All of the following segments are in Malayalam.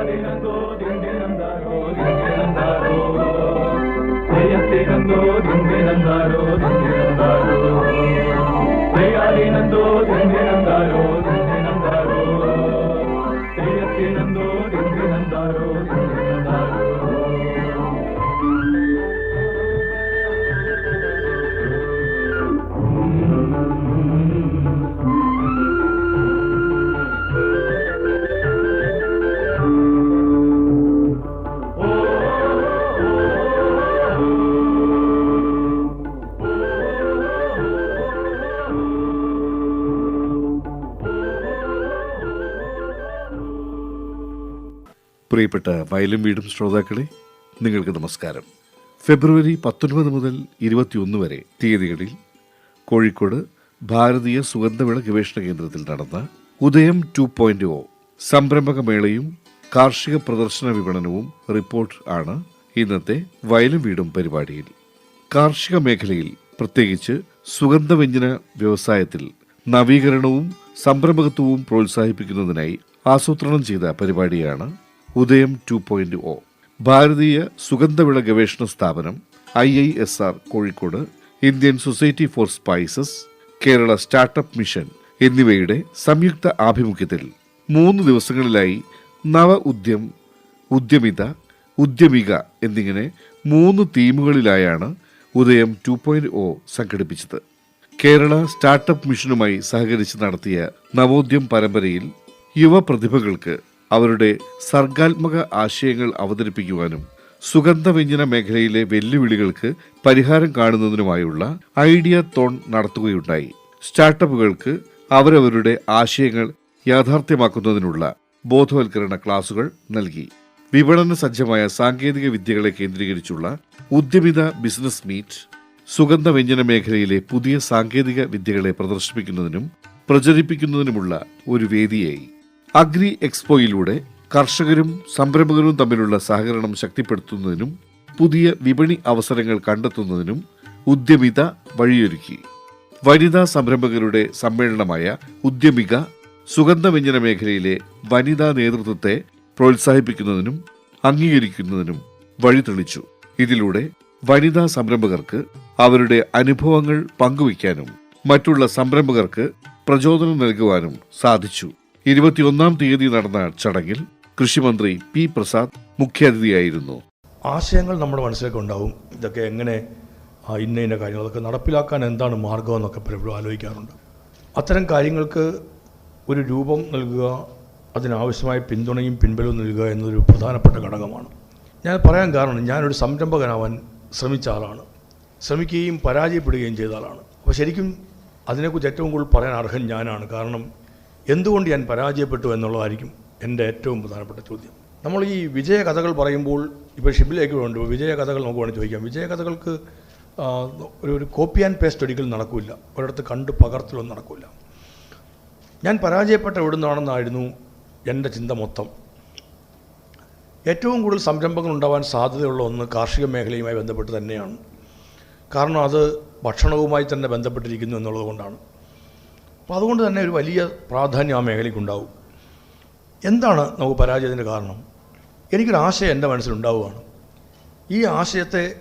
Ella llegando de un gran andar, de un gran de un de un. പ്രിയപ്പെട്ട വയലും വീടും ശ്രോതാക്കളെ നിങ്ങൾക്ക് നമസ്കാരം. ഫെബ്രുവരി പത്തൊൻപത് മുതൽ ഇരുപത്തിയൊന്ന് വരെ തീയതികളിൽ കോഴിക്കോട് ഭാരതീയ സുഗന്ധവിള ഗവേഷണ കേന്ദ്രത്തിൽ നടന്ന ഉദയം ടു പോയിന്റ് ഒ സംരംഭക മേളയും കാർഷിക പ്രദർശന വിപണനവും റിപ്പോർട്ട് ആണ് ഇന്നത്തെ വയലും വീടും പരിപാടിയിൽ. കാർഷിക മേഖലയിൽ പ്രത്യേകിച്ച് സുഗന്ധവ്യഞ്ജന വ്യവസായത്തിൽ നവീകരണവും സംരംഭകത്വവും പ്രോത്സാഹിപ്പിക്കുന്നതിനായി ആസൂത്രണം ചെയ്ത പരിപാടിയാണ് ഉദയം ടു പോയിന്റ് ഒ ഭാരതീയ സുഗന്ധവിള ഗവേഷണ സ്ഥാപനം I I S R Kozhikode Indian society for spices Kerala startup mission എന്നിവയുടെ സംയുക്ത ആഭിമുഖ്യത്തിൽ മൂന്ന് ദിവസങ്ങളിലായി നവ ഉദ്യം ഉദ്യമിത ഉദ്യമിക എന്നിങ്ങനെ മൂന്ന് തീമുകളിലായാണ് ഉദയം ടു പോയിന്റ് ഒ സംഘടിപ്പിച്ചത്. കേരള സ്റ്റാർട്ടപ്പ് മിഷനുമായി സഹകരിച്ച് നടത്തിയ നവോദ്യം പരമ്പരയിൽ യുവ പ്രതിഭകൾക്ക് അവരുടെ സർഗാത്മക ആശയങ്ങൾ അവതരിപ്പിക്കുവാനും സുഗന്ധവ്യഞ്ജന മേഖലയിലെ വെല്ലുവിളികൾക്ക് പരിഹാരം കാണുന്നതിനുമായുള്ള ഐഡിയ തോൺ നടത്തുകയുണ്ടായി. സ്റ്റാർട്ടപ്പുകൾക്ക് അവരവരുടെ ആശയങ്ങൾ യാഥാർത്ഥ്യമാക്കുന്നതിനുള്ള ബോധവൽക്കരണ ക്ലാസുകൾ നൽകി. വിപണന സജ്ജമായ സാങ്കേതിക വിദ്യകളെ കേന്ദ്രീകരിച്ചുള്ള ഉദ്യമിത ബിസിനസ് മീറ്റ് സുഗന്ധവ്യഞ്ജന മേഖലയിലെ പുതിയ സാങ്കേതിക വിദ്യകളെ പ്രദർശിപ്പിക്കുന്നതിനും പ്രചരിപ്പിക്കുന്നതിനുമുള്ള ഒരു വേദിയായി. അഗ്രി എക്സ്പോയിലൂടെ കർഷകരും സംരംഭകരും തമ്മിലുള്ള സഹകരണം ശക്തിപ്പെടുത്തുന്നതിനും പുതിയ വിപണി അവസരങ്ങൾ കണ്ടെത്തുന്നതിനും ഉദ്യമിത വഴിയൊരുക്കി. വനിതാ സംരംഭകരുടെ സമ്മേളനമായ ഉദ്യമിക സുഗന്ധവ്യഞ്ജന മേഖലയിലെ വനിതാ നേതൃത്വത്തെ പ്രോത്സാഹിപ്പിക്കുന്നതിനും അംഗീകരിക്കുന്നതിനും വഴി തെളിച്ചു ഇതിലൂടെ വനിതാ സംരംഭകർക്ക് അവരുടെ അനുഭവങ്ങൾ പങ്കുവയ്ക്കാനും മറ്റുള്ള സംരംഭകർക്ക് പ്രചോദനം നൽകുവാനും സാധിച്ചു. ഇരുപത്തിയൊന്നാം തീയതി നടന്ന ചടങ്ങിൽ കൃഷിമന്ത്രി പി പ്രസാദ് മുഖ്യാതിഥിയായിരുന്നു. ആശയങ്ങൾ നമ്മുടെ മനസ്സിലേക്ക് ഉണ്ടാവും. ഇതൊക്കെ എങ്ങനെ ഇന്ന ഇന്ന കാര്യങ്ങളൊക്കെ നടപ്പിലാക്കാൻ എന്താണ് മാർഗം എന്നൊക്കെ പലപ്പോഴും ആലോചിക്കാറുണ്ട്. അത്തരം കാര്യങ്ങൾക്ക് ഒരു രൂപം നൽകുക അതിനാവശ്യമായ പിന്തുണയും പിൻബലവും നൽകുക എന്നൊരു പ്രധാനപ്പെട്ട ഘടകമാണ്. ഞാൻ പറയാൻ കാരണം ഞാനൊരു സംരംഭകനാവാൻ ശ്രമിച്ച ആളാണ്. ശ്രമിക്കുകയും പരാജയപ്പെടുകയും ചെയ്ത ആളാണ്. അപ്പോൾ ശരിക്കും അതിനെക്കുറിച്ച് ഏറ്റവും കൂടുതൽ പറയാൻ അർഹൻ ഞാനാണ്. കാരണം എന്തുകൊണ്ട് ഞാൻ പരാജയപ്പെട്ടു എന്നുള്ളതായിരിക്കും എന്റെ ഏറ്റവും പ്രധാനപ്പെട്ട ചോദ്യം. നമ്മൾ ഈ വിജയ കഥകൾ പറയുമ്പോൾ ഇപ്പോൾ ഷിബിലേക്ക് വേണ്ട വിജയ കഥകൾ നമുക്ക് വേണമെങ്കിൽ ചോദിക്കാം. വിജയ കഥകൾക്ക് ഒരു ഒരു കോപ്പി ആൻഡ് പേസ്റ്റ് ഒരിക്കലും നടക്കില്ല. ഒരിടത്ത് കണ്ട് പകർത്തലൊന്നും നടക്കില്ല. ഞാൻ പരാജയപ്പെട്ട എവിടെ നിന്നാണെന്നായിരുന്നു എന്റെ ചിന്ത മൊത്തം. ഏറ്റവും കൂടുതൽ സംരംഭങ്ങൾ ഉണ്ടാവാൻ സാധ്യതയുള്ള ഒന്ന് കാർഷിക മേഖലയുമായി ബന്ധപ്പെട്ട് തന്നെയാണ്. കാരണം അത് ഭക്ഷണവുമായി തന്നെ ബന്ധപ്പെട്ടിരിക്കുന്നു എന്നുള്ളത് കൊണ്ടാണ്. അപ്പോൾ അതുകൊണ്ട് തന്നെ ഒരു വലിയ പ്രാധാന്യം ആ മേഖലയ്ക്കുണ്ടാവും. എന്താണ് നമുക്ക് പരാജയത്തിന്റെ കാരണം? എനിക്കൊരു ആശയം എന്റെ മനസ്സിലുണ്ടാവുകയാണ്. ഈ ആശയത്തെ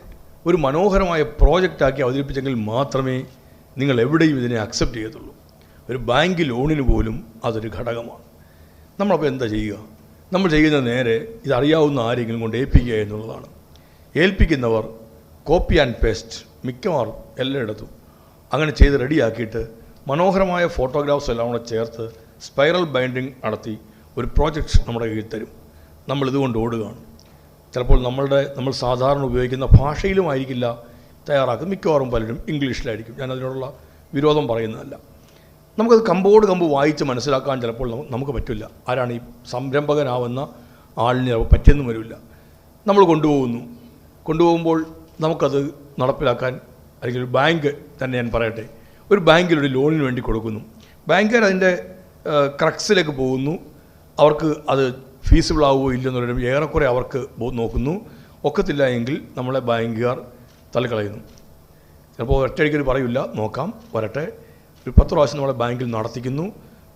ഒരു മനോഹരമായ പ്രോജക്റ്റാക്കി അവതരിപ്പിച്ചെങ്കിൽ മാത്രമേ നിങ്ങൾ എവിടെയും ഇതിനെ അക്സെപ്റ്റ് ചെയ്യത്തുള്ളൂ. ഒരു ബാങ്ക് ലോണിന് പോലും അതൊരു ഘടകമാണ്. നമ്മളപ്പോൾ എന്താ ചെയ്യുക? നമ്മൾ ചെയ്യുന്ന നേരെ ഇതറിയാവുന്ന ആരെങ്കിലും കൊണ്ട് ഏൽപ്പിക്കുക എന്നുള്ളതാണ്. ഏൽപ്പിക്കുന്നവർ കോപ്പി ആൻഡ് പേസ്റ്റ് മിക്കവാറും എല്ലായിടത്തും. അങ്ങനെ ചെയ്ത് റെഡിയാക്കിയിട്ട് മനോഹരമായ ഫോട്ടോഗ്രാഫ്സ് എല്ലാം കൂടെ ചേർത്ത് സ്പൈറൽ ബൈൻഡിങ് നടത്തി ഒരു പ്രോജക്റ്റ് നമ്മുടെ കയ്യിൽ തരും. നമ്മൾ ഇതുകൊണ്ട് ഓടുകയാണ്. ചിലപ്പോൾ നമ്മളുടെ നമ്മൾ സാധാരണ ഉപയോഗിക്കുന്ന ഭാഷയിലുമായിരിക്കില്ല തയ്യാറാക്കുന്നത്. മിക്കവാറും പലരും ഇംഗ്ലീഷിലായിരിക്കും. ഞാൻ അതിനോടുള്ള വിരോധം പറയുന്നതല്ല. നമുക്കത് കമ്പോട് കമ്പ് വായിച്ച് മനസ്സിലാക്കാൻ ചിലപ്പോൾ നമുക്ക് പറ്റില്ല. ആരാണ് ഈ സംരംഭകനാവുന്ന ആളിന് പറ്റിയെന്നും വരില്ല. നമ്മൾ കൊണ്ടുപോകുന്നു. കൊണ്ടുപോകുമ്പോൾ നമുക്കത് നടപ്പിലാക്കാൻ അല്ലെങ്കിൽ ഒരു ബാങ്ക് തന്നെ ഞാൻ പറയട്ടെ. ഒരു ബാങ്കിൽ ഒരു ലോണിന് വേണ്ടി കൊടുക്കുന്നു. ബാങ്കുകാർ അതിന്റെ ക്രക്സിലേക്ക് പോകുന്നു. അവർക്ക് അത് ഫീസിബിൾ ആവുമോ ഇല്ലെന്നുള്ളൊരു ഏറെക്കുറെ അവർക്ക് നോക്കുന്നു. ഒക്കത്തില്ല എങ്കിൽ നമ്മളെ ബാങ്കുകാർ തള്ളിക്കളയുന്നു. ചിലപ്പോൾ ഒറ്റയടിക്കൊരു പറയില്ല. നോക്കാം വരട്ടെ. ഒരു പത്ത് പ്രാവശ്യം നമ്മളെ ബാങ്കിൽ നടത്തിക്കുന്നു.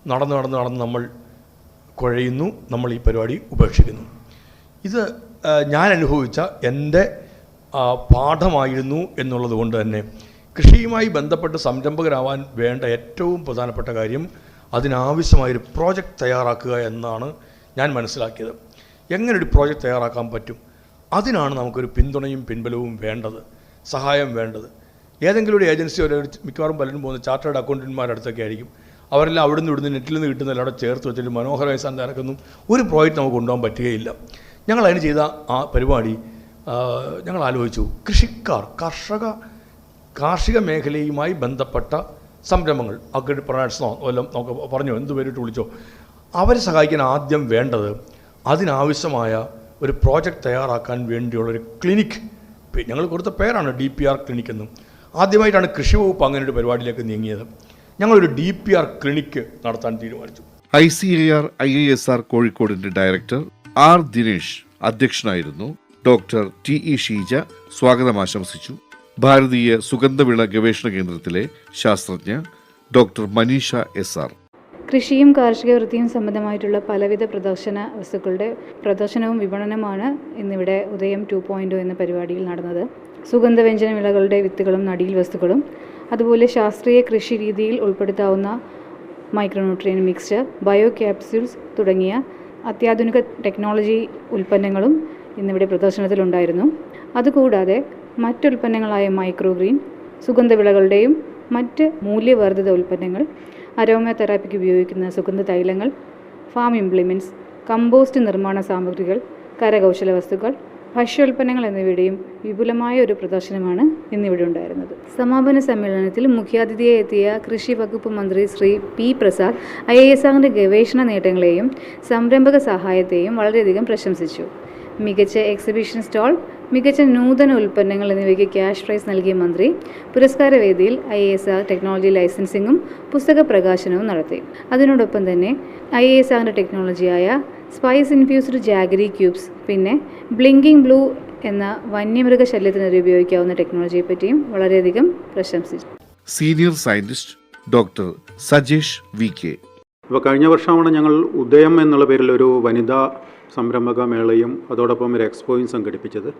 നടന്ന് നടന്ന് നടന്ന് നമ്മൾ കുഴയുന്നു. നമ്മൾ ഈ പരിപാടി ഉപേക്ഷിക്കുന്നു. ഇത് ഞാൻ അനുഭവിച്ച എന്റെ പാഠമായിരുന്നു എന്നുള്ളത് കൊണ്ട് തന്നെ കൃഷിയുമായി ബന്ധപ്പെട്ട് സംരംഭകരാവാൻ വേണ്ട ഏറ്റവും പ്രധാനപ്പെട്ട കാര്യം അതിനാവശ്യമായൊരു പ്രോജക്റ്റ് തയ്യാറാക്കുക എന്നാണ് ഞാൻ മനസ്സിലാക്കിയത്. എങ്ങനെ ഒരു പ്രോജക്റ്റ് തയ്യാറാക്കാൻ പറ്റും? അതിനാണ് നമുക്കൊരു പിന്തുണയും പിൻബലവും വേണ്ടത് സഹായം വേണ്ടത്. ഏതെങ്കിലും ഒരു ഏജൻസി ഒരു മിക്കവാറും പലരും പോകുന്ന ചാർട്ടേഡ് അക്കൗണ്ടന്റുമാരുടെ അടുത്തൊക്കെ ആയിരിക്കും. അവരെല്ലാം അവിടുന്ന് ഇവിടുന്ന് നെറ്റിൽ നിന്ന് കിട്ടുന്ന എല്ലാവരും ചേർത്ത് വെച്ചിട്ട് മനോഹരമായി സംവിധാനക്കൊന്നും ഒരു പ്രോജക്റ്റ് നമുക്ക് കൊണ്ടുപോകാൻ പറ്റുകയില്ല. ഞങ്ങൾ അതിന് ചെയ്ത ആ പരിപാടി ഞങ്ങൾ ആലോചിച്ചു. കൃഷിക്കാർ കർഷക കാർഷിക മേഖലയുമായി ബന്ധപ്പെട്ട സംരംഭങ്ങൾ. അഗ്രി പ്രൊഡക്ട്സോ വല്ലതും നമുക്ക് പറഞ്ഞോ? എന്ത് പേരിട്ട് വിളിച്ചോ? അവരെ സഹായിക്കാൻ ആദ്യം വേണ്ടത് അതിനാവശ്യമായ ഒരു പ്രോജക്റ്റ് തയ്യാറാക്കാൻ വേണ്ടിയുള്ളൊരു ക്ലിനിക്. ഞങ്ങൾ കൊടുത്ത പേരാണ് ഡി പി ആർ ക്ലിനിക് എന്നും. ആദ്യമായിട്ടാണ് കൃഷി വകുപ്പ് അങ്ങനെ ഒരു പരിപാടിയിലേക്ക് നീങ്ങിയത്. ഞങ്ങളൊരു ഡി പി ആർ ക്ലിനിക് നടത്താൻ തീരുമാനിച്ചു. I C I R I I S R കോഴിക്കോടിന്റെ ഡയറക്ടർ ആർ ദിനേഷ് അധ്യക്ഷനായിരുന്നു. ഡോക്ടർ ടി ഇ ഷീജ സ്വാഗതം ആശംസിച്ചു. ഭാരതീയ സുഗന്ധവിള ഗവേഷണ കേന്ദ്രത്തിലെ ശാസ്ത്രജ്ഞ ഡോക്ടർ മനീഷ എസ് ആർ. കൃഷിയും കാർഷിക വൃത്തിയും സംബന്ധമായിട്ടുള്ള പലവിധ പ്രദർശന വസ്തുക്കളുടെ പ്രദർശനവും വിപണനമാണ് ഇന്നിവിടെ ഉദയം ടു പോയിന്റ് എന്ന പരിപാടിയിൽ നടന്നത്. സുഗന്ധവ്യഞ്ജന വിളകളുടെ വിത്തുകളും നടീൽ വസ്തുക്കളും അതുപോലെ ശാസ്ത്രീയ കൃഷി രീതിയിൽ ഉൾപ്പെടുത്താവുന്ന മൈക്രോന്യൂട്രിയൻ മിക്സ്ചർ ബയോ ക്യാപ്സ്യൂൾസ് തുടങ്ങിയ അത്യാധുനിക ടെക്നോളജി ഉൽപ്പന്നങ്ങളും ഇന്നിവിടെ പ്രദർശനത്തിലുണ്ടായിരുന്നു. അതുകൂടാതെ മറ്റുൽപ്പന്നങ്ങളായ മൈക്രോഗ്രീൻ സുഗന്ധവിളകളുടെയും മറ്റ് മൂല്യവർദ്ധിത ഉൽപ്പന്നങ്ങൾ അരോമ തെറാപ്പിക്ക് ഉപയോഗിക്കുന്ന സുഗന്ധ തൈലങ്ങൾ ഫാം ഇംപ്ലിമെന്റ്സ് കമ്പോസ്റ്റ് നിർമ്മാണ സാമഗ്രികൾ കരകൗശല വസ്തുക്കൾ ഭക്ഷ്യോൽപ്പന്നങ്ങൾ എന്നിവയുടെയും വിപുലമായ ഒരു പ്രദർശനമാണ് ഇന്നിവിടെ ഉണ്ടായിരുന്നത്. സമാപന സമ്മേളനത്തിൽ മുഖ്യാതിഥിയായി എത്തിയ കൃഷി വകുപ്പ് മന്ത്രി Shri P Prasad I S ആറിന്റെ ഗവേഷണ നേട്ടങ്ങളെയും സംരംഭക സഹായത്തെയും വളരെയധികം പ്രശംസിച്ചു. മികച്ച എക്സിബിഷൻ സ്റ്റോൾ മികച്ച നൂതന ഉൽപ്പന്നങ്ങൾ എന്നിവയ്ക്ക് ക്യാഷ് പ്രൈസ് നൽകിയ മന്ത്രി പുരസ്കാരവേദിയിൽ ഐ എസ് ആർ ടെക്നോളജി ലൈസൻസിങ്ങും പുസ്തക പ്രകാശനവും നടത്തി. അതിനോടൊപ്പം തന്നെ ഐ എസ് ആറിന്റെ ടെക്നോളജിയായ സ്പൈസ് ഇൻഫ്യൂസ്ഡ് ജാഗരി ക്യൂബ്സ് പിന്നെ ബ്ലിങ്കിങ് ബ്ലൂ എന്ന വന്യമൃഗ ശല്യത്തിനെതിരെ ഉപയോഗിക്കാവുന്ന ടെക്നോളജിയെ പറ്റിയും വളരെയധികം പ്രശംസിച്ചു. Senior scientist doctor Sajesh V K ഇപ്പോൾ കഴിഞ്ഞ വർഷമാണ് ഞങ്ങൾ ഉദയം എന്നുള്ള പേരിൽ ഒരു വനിതാ സംരംഭക മേളയും അതോടൊപ്പം ഒരു എക്സ്പോയും സംഘടിപ്പിച്ചത്.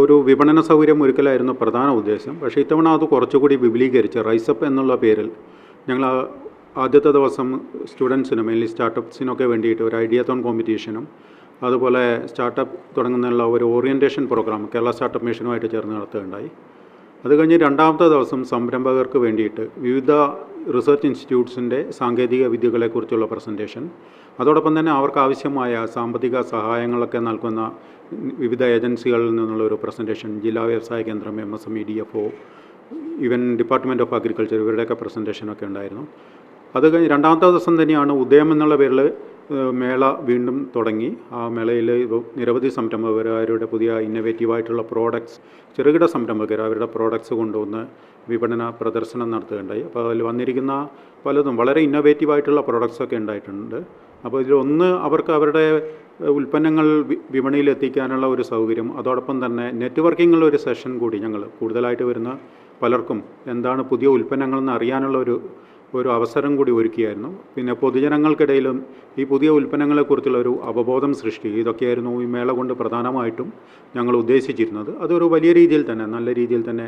ഒരു വിപണന സൗകര്യം ഒരുക്കലായിരുന്നു പ്രധാന ഉദ്ദേശം. പക്ഷേ ഇത്തവണ അത് കുറച്ചുകൂടി വിപുലീകരിച്ച് റൈസപ്പ് എന്നുള്ള പേരിൽ ഞങ്ങൾ ആദ്യത്തെ ദിവസം സ്റ്റുഡൻസിനും മെയിൻലി സ്റ്റാർട്ടപ്സിനൊക്കെ വേണ്ടിയിട്ട് ഒരു ഐഡിയത്തോൺ കോമ്പറ്റീഷനും അതുപോലെ സ്റ്റാർട്ടപ്പ് തുടങ്ങുന്നതിനുള്ള ഒരു ഓറിയന്റേഷൻ പ്രോഗ്രാം കേരള സ്റ്റാർട്ടപ്പ് മിഷനുമായിട്ട് ചേർന്ന് നടത്തുകയുണ്ടായി. അത് കഴിഞ്ഞ് രണ്ടാമത്തെ ദിവസം സംരംഭകർക്ക് വേണ്ടിയിട്ട് വിവിധ റിസർച്ച് ഇൻസ്റ്റിറ്റ്യൂട്ട്സിന്റെ സാങ്കേതിക വിദ്യകളെക്കുറിച്ചുള്ള പ്രസന്റേഷൻ. അതോടൊപ്പം തന്നെ അവർക്ക് ആവശ്യമായ സാമ്പത്തിക സഹായങ്ങളൊക്കെ നൽകുന്ന വിവിധ ഏജൻസികളിൽ നിന്നുള്ള ഒരു പ്രസന്റേഷൻ ജില്ലാ വ്യവസായ കേന്ദ്രം M S M E D F O even department of agriculture ഇവരുടെയൊക്കെ പ്രസന്റേഷനൊക്കെ ഉണ്ടായിരുന്നു. അത് കഴിഞ്ഞ് രണ്ടാമത്തെ ദിവസം തന്നെയാണ് ഉദയം എന്നുള്ള പേരിൽ മേള വീണ്ടും തുടങ്ങി. ആ മേളയിൽ നിരവധി സംരംഭകർ അവരുടെ പുതിയ ഇന്നവേറ്റീവായിട്ടുള്ള പ്രോഡക്ട്സ് ചെറുകിട സംരംഭകർ അവരുടെ പ്രോഡക്ട്സ് കൊണ്ടുവന്ന് വിപണന പ്രദർശനം നടത്തുകയുണ്ടായി. അപ്പോൾ അതിൽ വന്നിരിക്കുന്ന പലതും വളരെ ഇന്നോവേറ്റീവായിട്ടുള്ള പ്രോഡക്ട്സൊക്കെ ഉണ്ടായിട്ടുണ്ട്. അപ്പോൾ ഇതിലൊന്ന് അവർക്ക് അവരുടെ ഉൽപ്പന്നങ്ങൾ വിപണിയിൽ എത്തിക്കാനുള്ള ഒരു സൗകര്യം അതോടൊപ്പം തന്നെ നെറ്റ്വർക്കിങ്ങുള്ള ഒരു സെഷൻ കൂടി ഞങ്ങൾ കൂടുതലായിട്ട് വരുന്ന പലർക്കും എന്താണ് പുതിയ ഉൽപ്പന്നങ്ങളെന്ന് അറിയാനുള്ള ഒരു ഒരു അവസരം കൂടി ഒരുക്കിയായിരുന്നു. പിന്നെ പൊതുജനങ്ങൾക്കിടയിലും ഈ പുതിയ ഉൽപ്പന്നങ്ങളെക്കുറിച്ചുള്ള ഒരു അവബോധം സൃഷ്ടിക്കുക ഇതൊക്കെയായിരുന്നു ഈ മേള കൊണ്ട് പ്രധാനമായിട്ടും ഞങ്ങൾ ഉദ്ദേശിച്ചിരുന്നത്. അതൊരു വലിയ രീതിയിൽ തന്നെ നല്ല രീതിയിൽ തന്നെ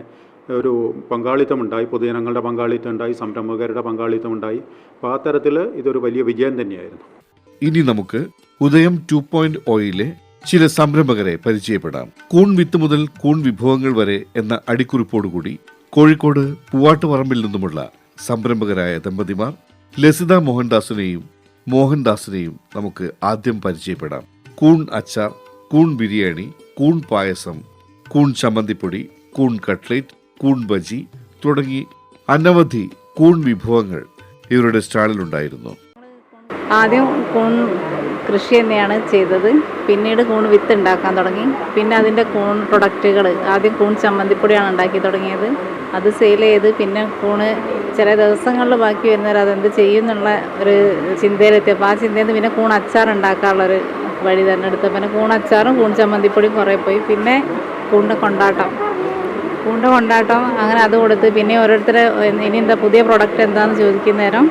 ഒരു പങ്കാളിത്തമുണ്ടായി പൊതുജനങ്ങളുടെ പങ്കാളിത്തം ഉണ്ടായി സംരംഭകരുടെ പങ്കാളിത്തം ഉണ്ടായി. അപ്പോൾ ആ തരത്തിൽ ഇതൊരു വലിയ വിജയം തന്നെയായിരുന്നു. ഇനി നമുക്ക് ഉദയം ടു പോയിന്റ് ഒയിലെ ചില സംരംഭകരെ പരിചയപ്പെടാം. കൂൺ വിത്ത് മുതൽ കൂൺ വിഭവങ്ങൾ വരെ എന്ന അടിക്കുറിപ്പോടുകൂടി കോഴിക്കോട് പൂവാട്ടുപറമ്പിൽ നിന്നുമുള്ള സംരംഭകരായ ദമ്പതിമാർ ലസിത മോഹൻദാസിനെയും മോഹൻദാസിനെയും നമുക്ക് ആദ്യം പരിചയപ്പെടാം. കൂൺ അച്ചാർ കൂൺ ബിരിയാണി കൂൺ പായസം കൂൺ ചമ്മന്തിപ്പൊടി കൂൺ കട്ട്ലേറ്റ് കൂൺ ബജി തുടങ്ങി അനവധി കൂൺ വിഭവങ്ങൾ ഇവരുടെ സ്റ്റാളിലുണ്ടായിരുന്നു. ആദ്യം കൂൺ കൃഷി തന്നെയാണ് ചെയ്തത്. പിന്നീട് കൂൺ വിത്ത് ഉണ്ടാക്കാൻ തുടങ്ങി. പിന്നെ അതിന്റെ കൂൺ പ്രൊഡക്റ്റുകൾ ആദ്യം കൂൺ ചമ്മന്തിപ്പൊടിയാണ് ഉണ്ടാക്കി തുടങ്ങിയത്. അത് സെയിൽ ചെയ്ത് പിന്നെ കൂണ് ചില ദിവസങ്ങളിൽ ബാക്കി വരുന്നവർ അതെന്ത് ചെയ്യും എന്നുള്ള ഒരു ചിന്തയിലെത്തിയപ്പോൾ ആ ചിന്തയിൽ നിന്ന് പിന്നെ കൂൺ അച്ചാർ ഉണ്ടാക്കാനുള്ളൊരു വഴി തന്നെ എടുത്തു പിന്നെ കൂൺ അച്ചാറും കൂൺ ചമ്മന്തിപ്പൊടിയും കുറേ പോയി. പിന്നെ കൂണിന്റെ കൊണ്ടാട്ടം. കൂണിന്റെ കൊണ്ടാട്ടം അങ്ങനെ അത് കൊടുത്ത് പിന്നെ ഓരോരുത്തരെ ഇനി എന്താ പുതിയ പ്രൊഡക്റ്റ് എന്താണെന്ന് ചോദിക്കുന്നേരം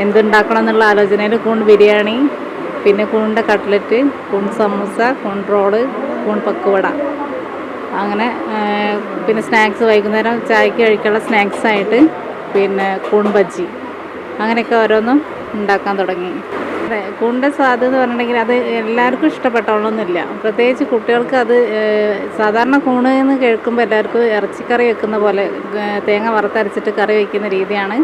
എന്തുണ്ടാക്കണം എന്നുള്ള ആലോചനയിൽ കൂൺ ബിരിയാണി പിന്നെ കൂണിന്റെ കട്ട്ലറ്റ് കൂൺ സമൂസ കൂൺ റോൾ കൂൺ പക്കുവട. അങ്ങനെ പിന്നെ സ്നാക്സ് വൈകുന്നേരം ചായക്ക് കഴിക്കാനുള്ള സ്നാക്സായിട്ട് പിന്നെ കൂൺ ബജ്ജി. അങ്ങനെയൊക്കെ ഓരോന്നും ഉണ്ടാക്കാൻ തുടങ്ങി. കൂണിന്റെ സ്വാദ് എന്ന് പറഞ്ഞിട്ടുണ്ടെങ്കിൽ അത് എല്ലാവർക്കും ഇഷ്ടപ്പെട്ടോളൊന്നുമില്ല. പ്രത്യേകിച്ച് കുട്ടികൾക്ക് അത് സാധാരണ കൂണ് എന്ന് കേൾക്കുമ്പോൾ എല്ലാവർക്കും ഇറച്ചിക്കറി വെക്കുന്ന പോലെ തേങ്ങ വറുത്തരച്ചിട്ട് കറി വയ്ക്കുന്ന രീതിയാണ്.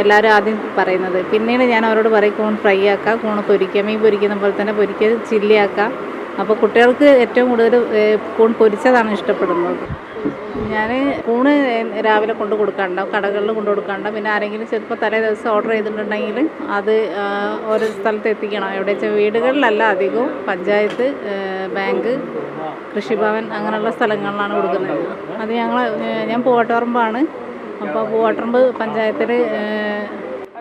എല്ലാവരും ആദ്യം പറയുന്നത്. പിന്നീട് ഞാൻ അവരോട് പറയും കൂൺ ഫ്രൈ ആക്കുക കൂൺ പൊരിക്കുക മീൻ പൊരിക്കുന്ന പോലെ തന്നെ പൊരിക്കുക ചില്ലി ആക്കുക അപ്പോൾ കുട്ടികൾക്ക് ഏറ്റവും കൂടുതൽ കൂൺ പൊരിച്ചതാണ് ഇഷ്ടപ്പെടുന്നത്. ഞാൻ കൂണ് രാവിലെ കൊണ്ട് കൊടുക്കാറുണ്ടാവും കടകളിൽ കൊണ്ട് കൊടുക്കാറുണ്ടാവും പിന്നെ ആരെങ്കിലും ചിലപ്പോൾ തലേ ദിവസം ഓർഡർ ചെയ്തിട്ടുണ്ടെങ്കിൽ അത് ഓരോ സ്ഥലത്ത് എത്തിക്കണം. എവിടെ വെച്ചാൽ വീടുകളിലല്ല അധികവും. പഞ്ചായത്ത് ബാങ്ക് കൃഷിഭവൻ അങ്ങനെയുള്ള സ്ഥലങ്ങളിലാണ് കൊടുക്കുന്നത്. അത് ഞങ്ങൾ ഞാൻ പൂവാട്ടുപറമ്പാണ്. അപ്പോൾ പൂവാട്ടുപറമ്പ് പഞ്ചായത്തിൽ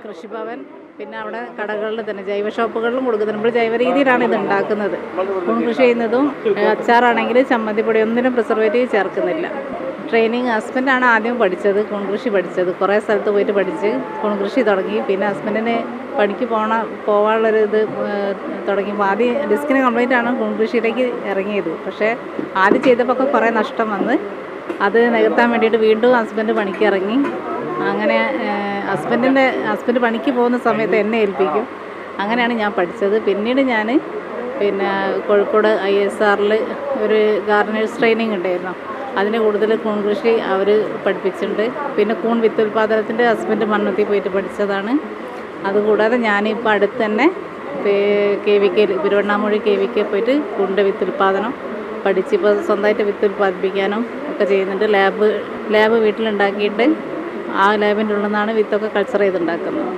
കൃഷിഭവൻ പിന്നെ അവിടെ കടകളിൽ തന്നെ ജൈവ ഷോപ്പുകളിലും കൊടുക്കുന്നുണ്ട്. നമ്മൾ ജൈവ രീതിയിലാണ് ഇത് ഉണ്ടാക്കുന്നത്. കൃഷി ചെയ്യുന്നതും അച്ചാറാണെങ്കിൽ ചമ്മന്തിപ്പൊടി ഒന്നിനും പ്രിസർവേറ്റീവ് ചേർക്കുന്നില്ല. ട്രെയിനിങ് ഹസ്ബൻഡാണ് ആദ്യം പഠിച്ചത് കൃഷി പഠിച്ചത്. കുറേ സ്ഥലത്ത് പോയിട്ട് പഠിച്ച് കൃഷി തുടങ്ങി. പിന്നെ ഹസ്ബൻഡിന് പണിക്ക് പോണ പോകാനുള്ളൊരു ഇത് തുടങ്ങി ആദ്യം ഡിസ്കിന് കംപ്ലൈന്റ് ആണ് കൂൺ കൃഷിയിലേക്ക് ഇറങ്ങിയത്. പക്ഷേ ആദ്യം ചെയ്തപ്പോൾ കുറേ നഷ്ടം വന്ന് അത് നികത്താൻ വേണ്ടിയിട്ട് വീണ്ടും ഹസ്ബൻഡ് പണിക്ക് ഇറങ്ങി. അങ്ങനെ ഹസ്ബൻഡിന്റെ ഹസ്ബൻഡ് പണിക്ക് പോകുന്ന സമയത്ത് എന്നെ ഏൽപ്പിക്കും. അങ്ങനെയാണ് ഞാൻ പഠിച്ചത്. പിന്നീട് ഞാൻ പിന്നെ കോഴിക്കോട് ഐ എസ് ആറിൽ ഒരു ഗാർഡനേഴ്സ് ട്രെയിനിങ് ഉണ്ടായിരുന്നു. അതിന് കൂടുതൽ കൂൺ കൃഷി അവർ പഠിപ്പിച്ചിട്ടുണ്ട്. പിന്നെ കൂൺ വിത്ത് ഉൽപ്പാദനത്തിന്റെ ഹസ്ബൻഡ് മണ്ണത്തിൽ പോയിട്ട് പഠിച്ചതാണ്. അതുകൂടാതെ ഞാനിപ്പോൾ അടുത്ത് തന്നെ K V K Peruvannamuzhi K V K പോയിട്ട് കൂണിന്റെ വിത്ത് ഉൽപ്പാദനം പഠിച്ചിപ്പോൾ സ്വന്തമായിട്ട് വിത്ത് ഉൽപ്പാദിപ്പിക്കാനും ഒക്കെ ചെയ്യുന്നുണ്ട്. ലാബ് ലാബ് വീട്ടിലുണ്ടാക്കിയിട്ട് ആ ലാബിന്റെ ഉള്ളിൽ നിന്നാണ് വിത്തൊക്കെ കൾച്ചർ ചെയ്തുണ്ടാക്കുന്നത്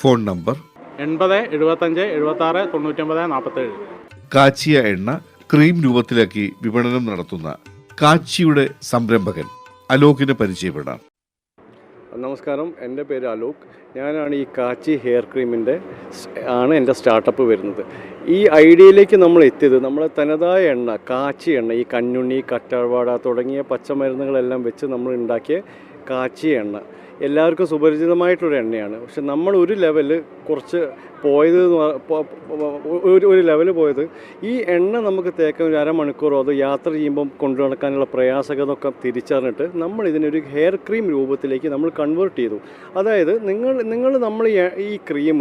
ഫോൺ നമ്പർ എൺപത് എഴുപത്തഞ്ച് എഴുപത്താറ് തൊണ്ണൂറ്റൊമ്പത് നാൽപ്പത്തേഴ് കാച്ചിയ എണ്ണ ക്രീം രൂപത്തിലാക്കി വിപണനം നടത്തുന്ന കാച്ചിയുടെ സംരംഭകൻ അലോകിനെ പരിചയപ്പെടാം. നമസ്കാരം. എന്റെ പേര് അലോക്. ഞാനാണ് ഈ കാച്ചി ഹെയർ ക്രീമിന്റെ ആണ് എന്റെ സ്റ്റാർട്ടപ്പ് വരുന്നത്. ഈ ഐഡിയയിലേക്ക് നമ്മൾ എത്തിയത് നമ്മളെ തനതായ എണ്ണ കാച്ചി എണ്ണ ഈ കഞ്ഞുണ്ണി കറ്റാർവാട തുടങ്ങിയ പച്ചമരുന്നുകളെല്ലാം വെച്ച് നമ്മൾ ഉണ്ടാക്കിയ കാച്ചി എണ്ണ. എല്ലാവർക്കും സുപരിചിതമായിട്ടുള്ള എണ്ണയാണ്. പക്ഷെ നമ്മൾ ഒരു ലെവൽ കുറച്ച് പോയത് ഒരു ഒരു ലെവൽ പോയത്. ഈ എണ്ണ നമുക്ക് തേക്കാൻ ഒരു അരമണിക്കൂറോ അത് യാത്ര ചെയ്യുമ്പം കൊണ്ടു നടക്കാനുള്ള പ്രയാസകതൊക്കെ തിരിച്ചറിഞ്ഞിട്ട് നമ്മൾ ഇതിനൊരു ഹെയർ ക്രീം രൂപത്തിലേക്ക് നമ്മൾ കൺവേർട്ട് ചെയ്തു. അതായത് നിങ്ങൾ നിങ്ങൾ നമ്മൾ ഈ ക്രീം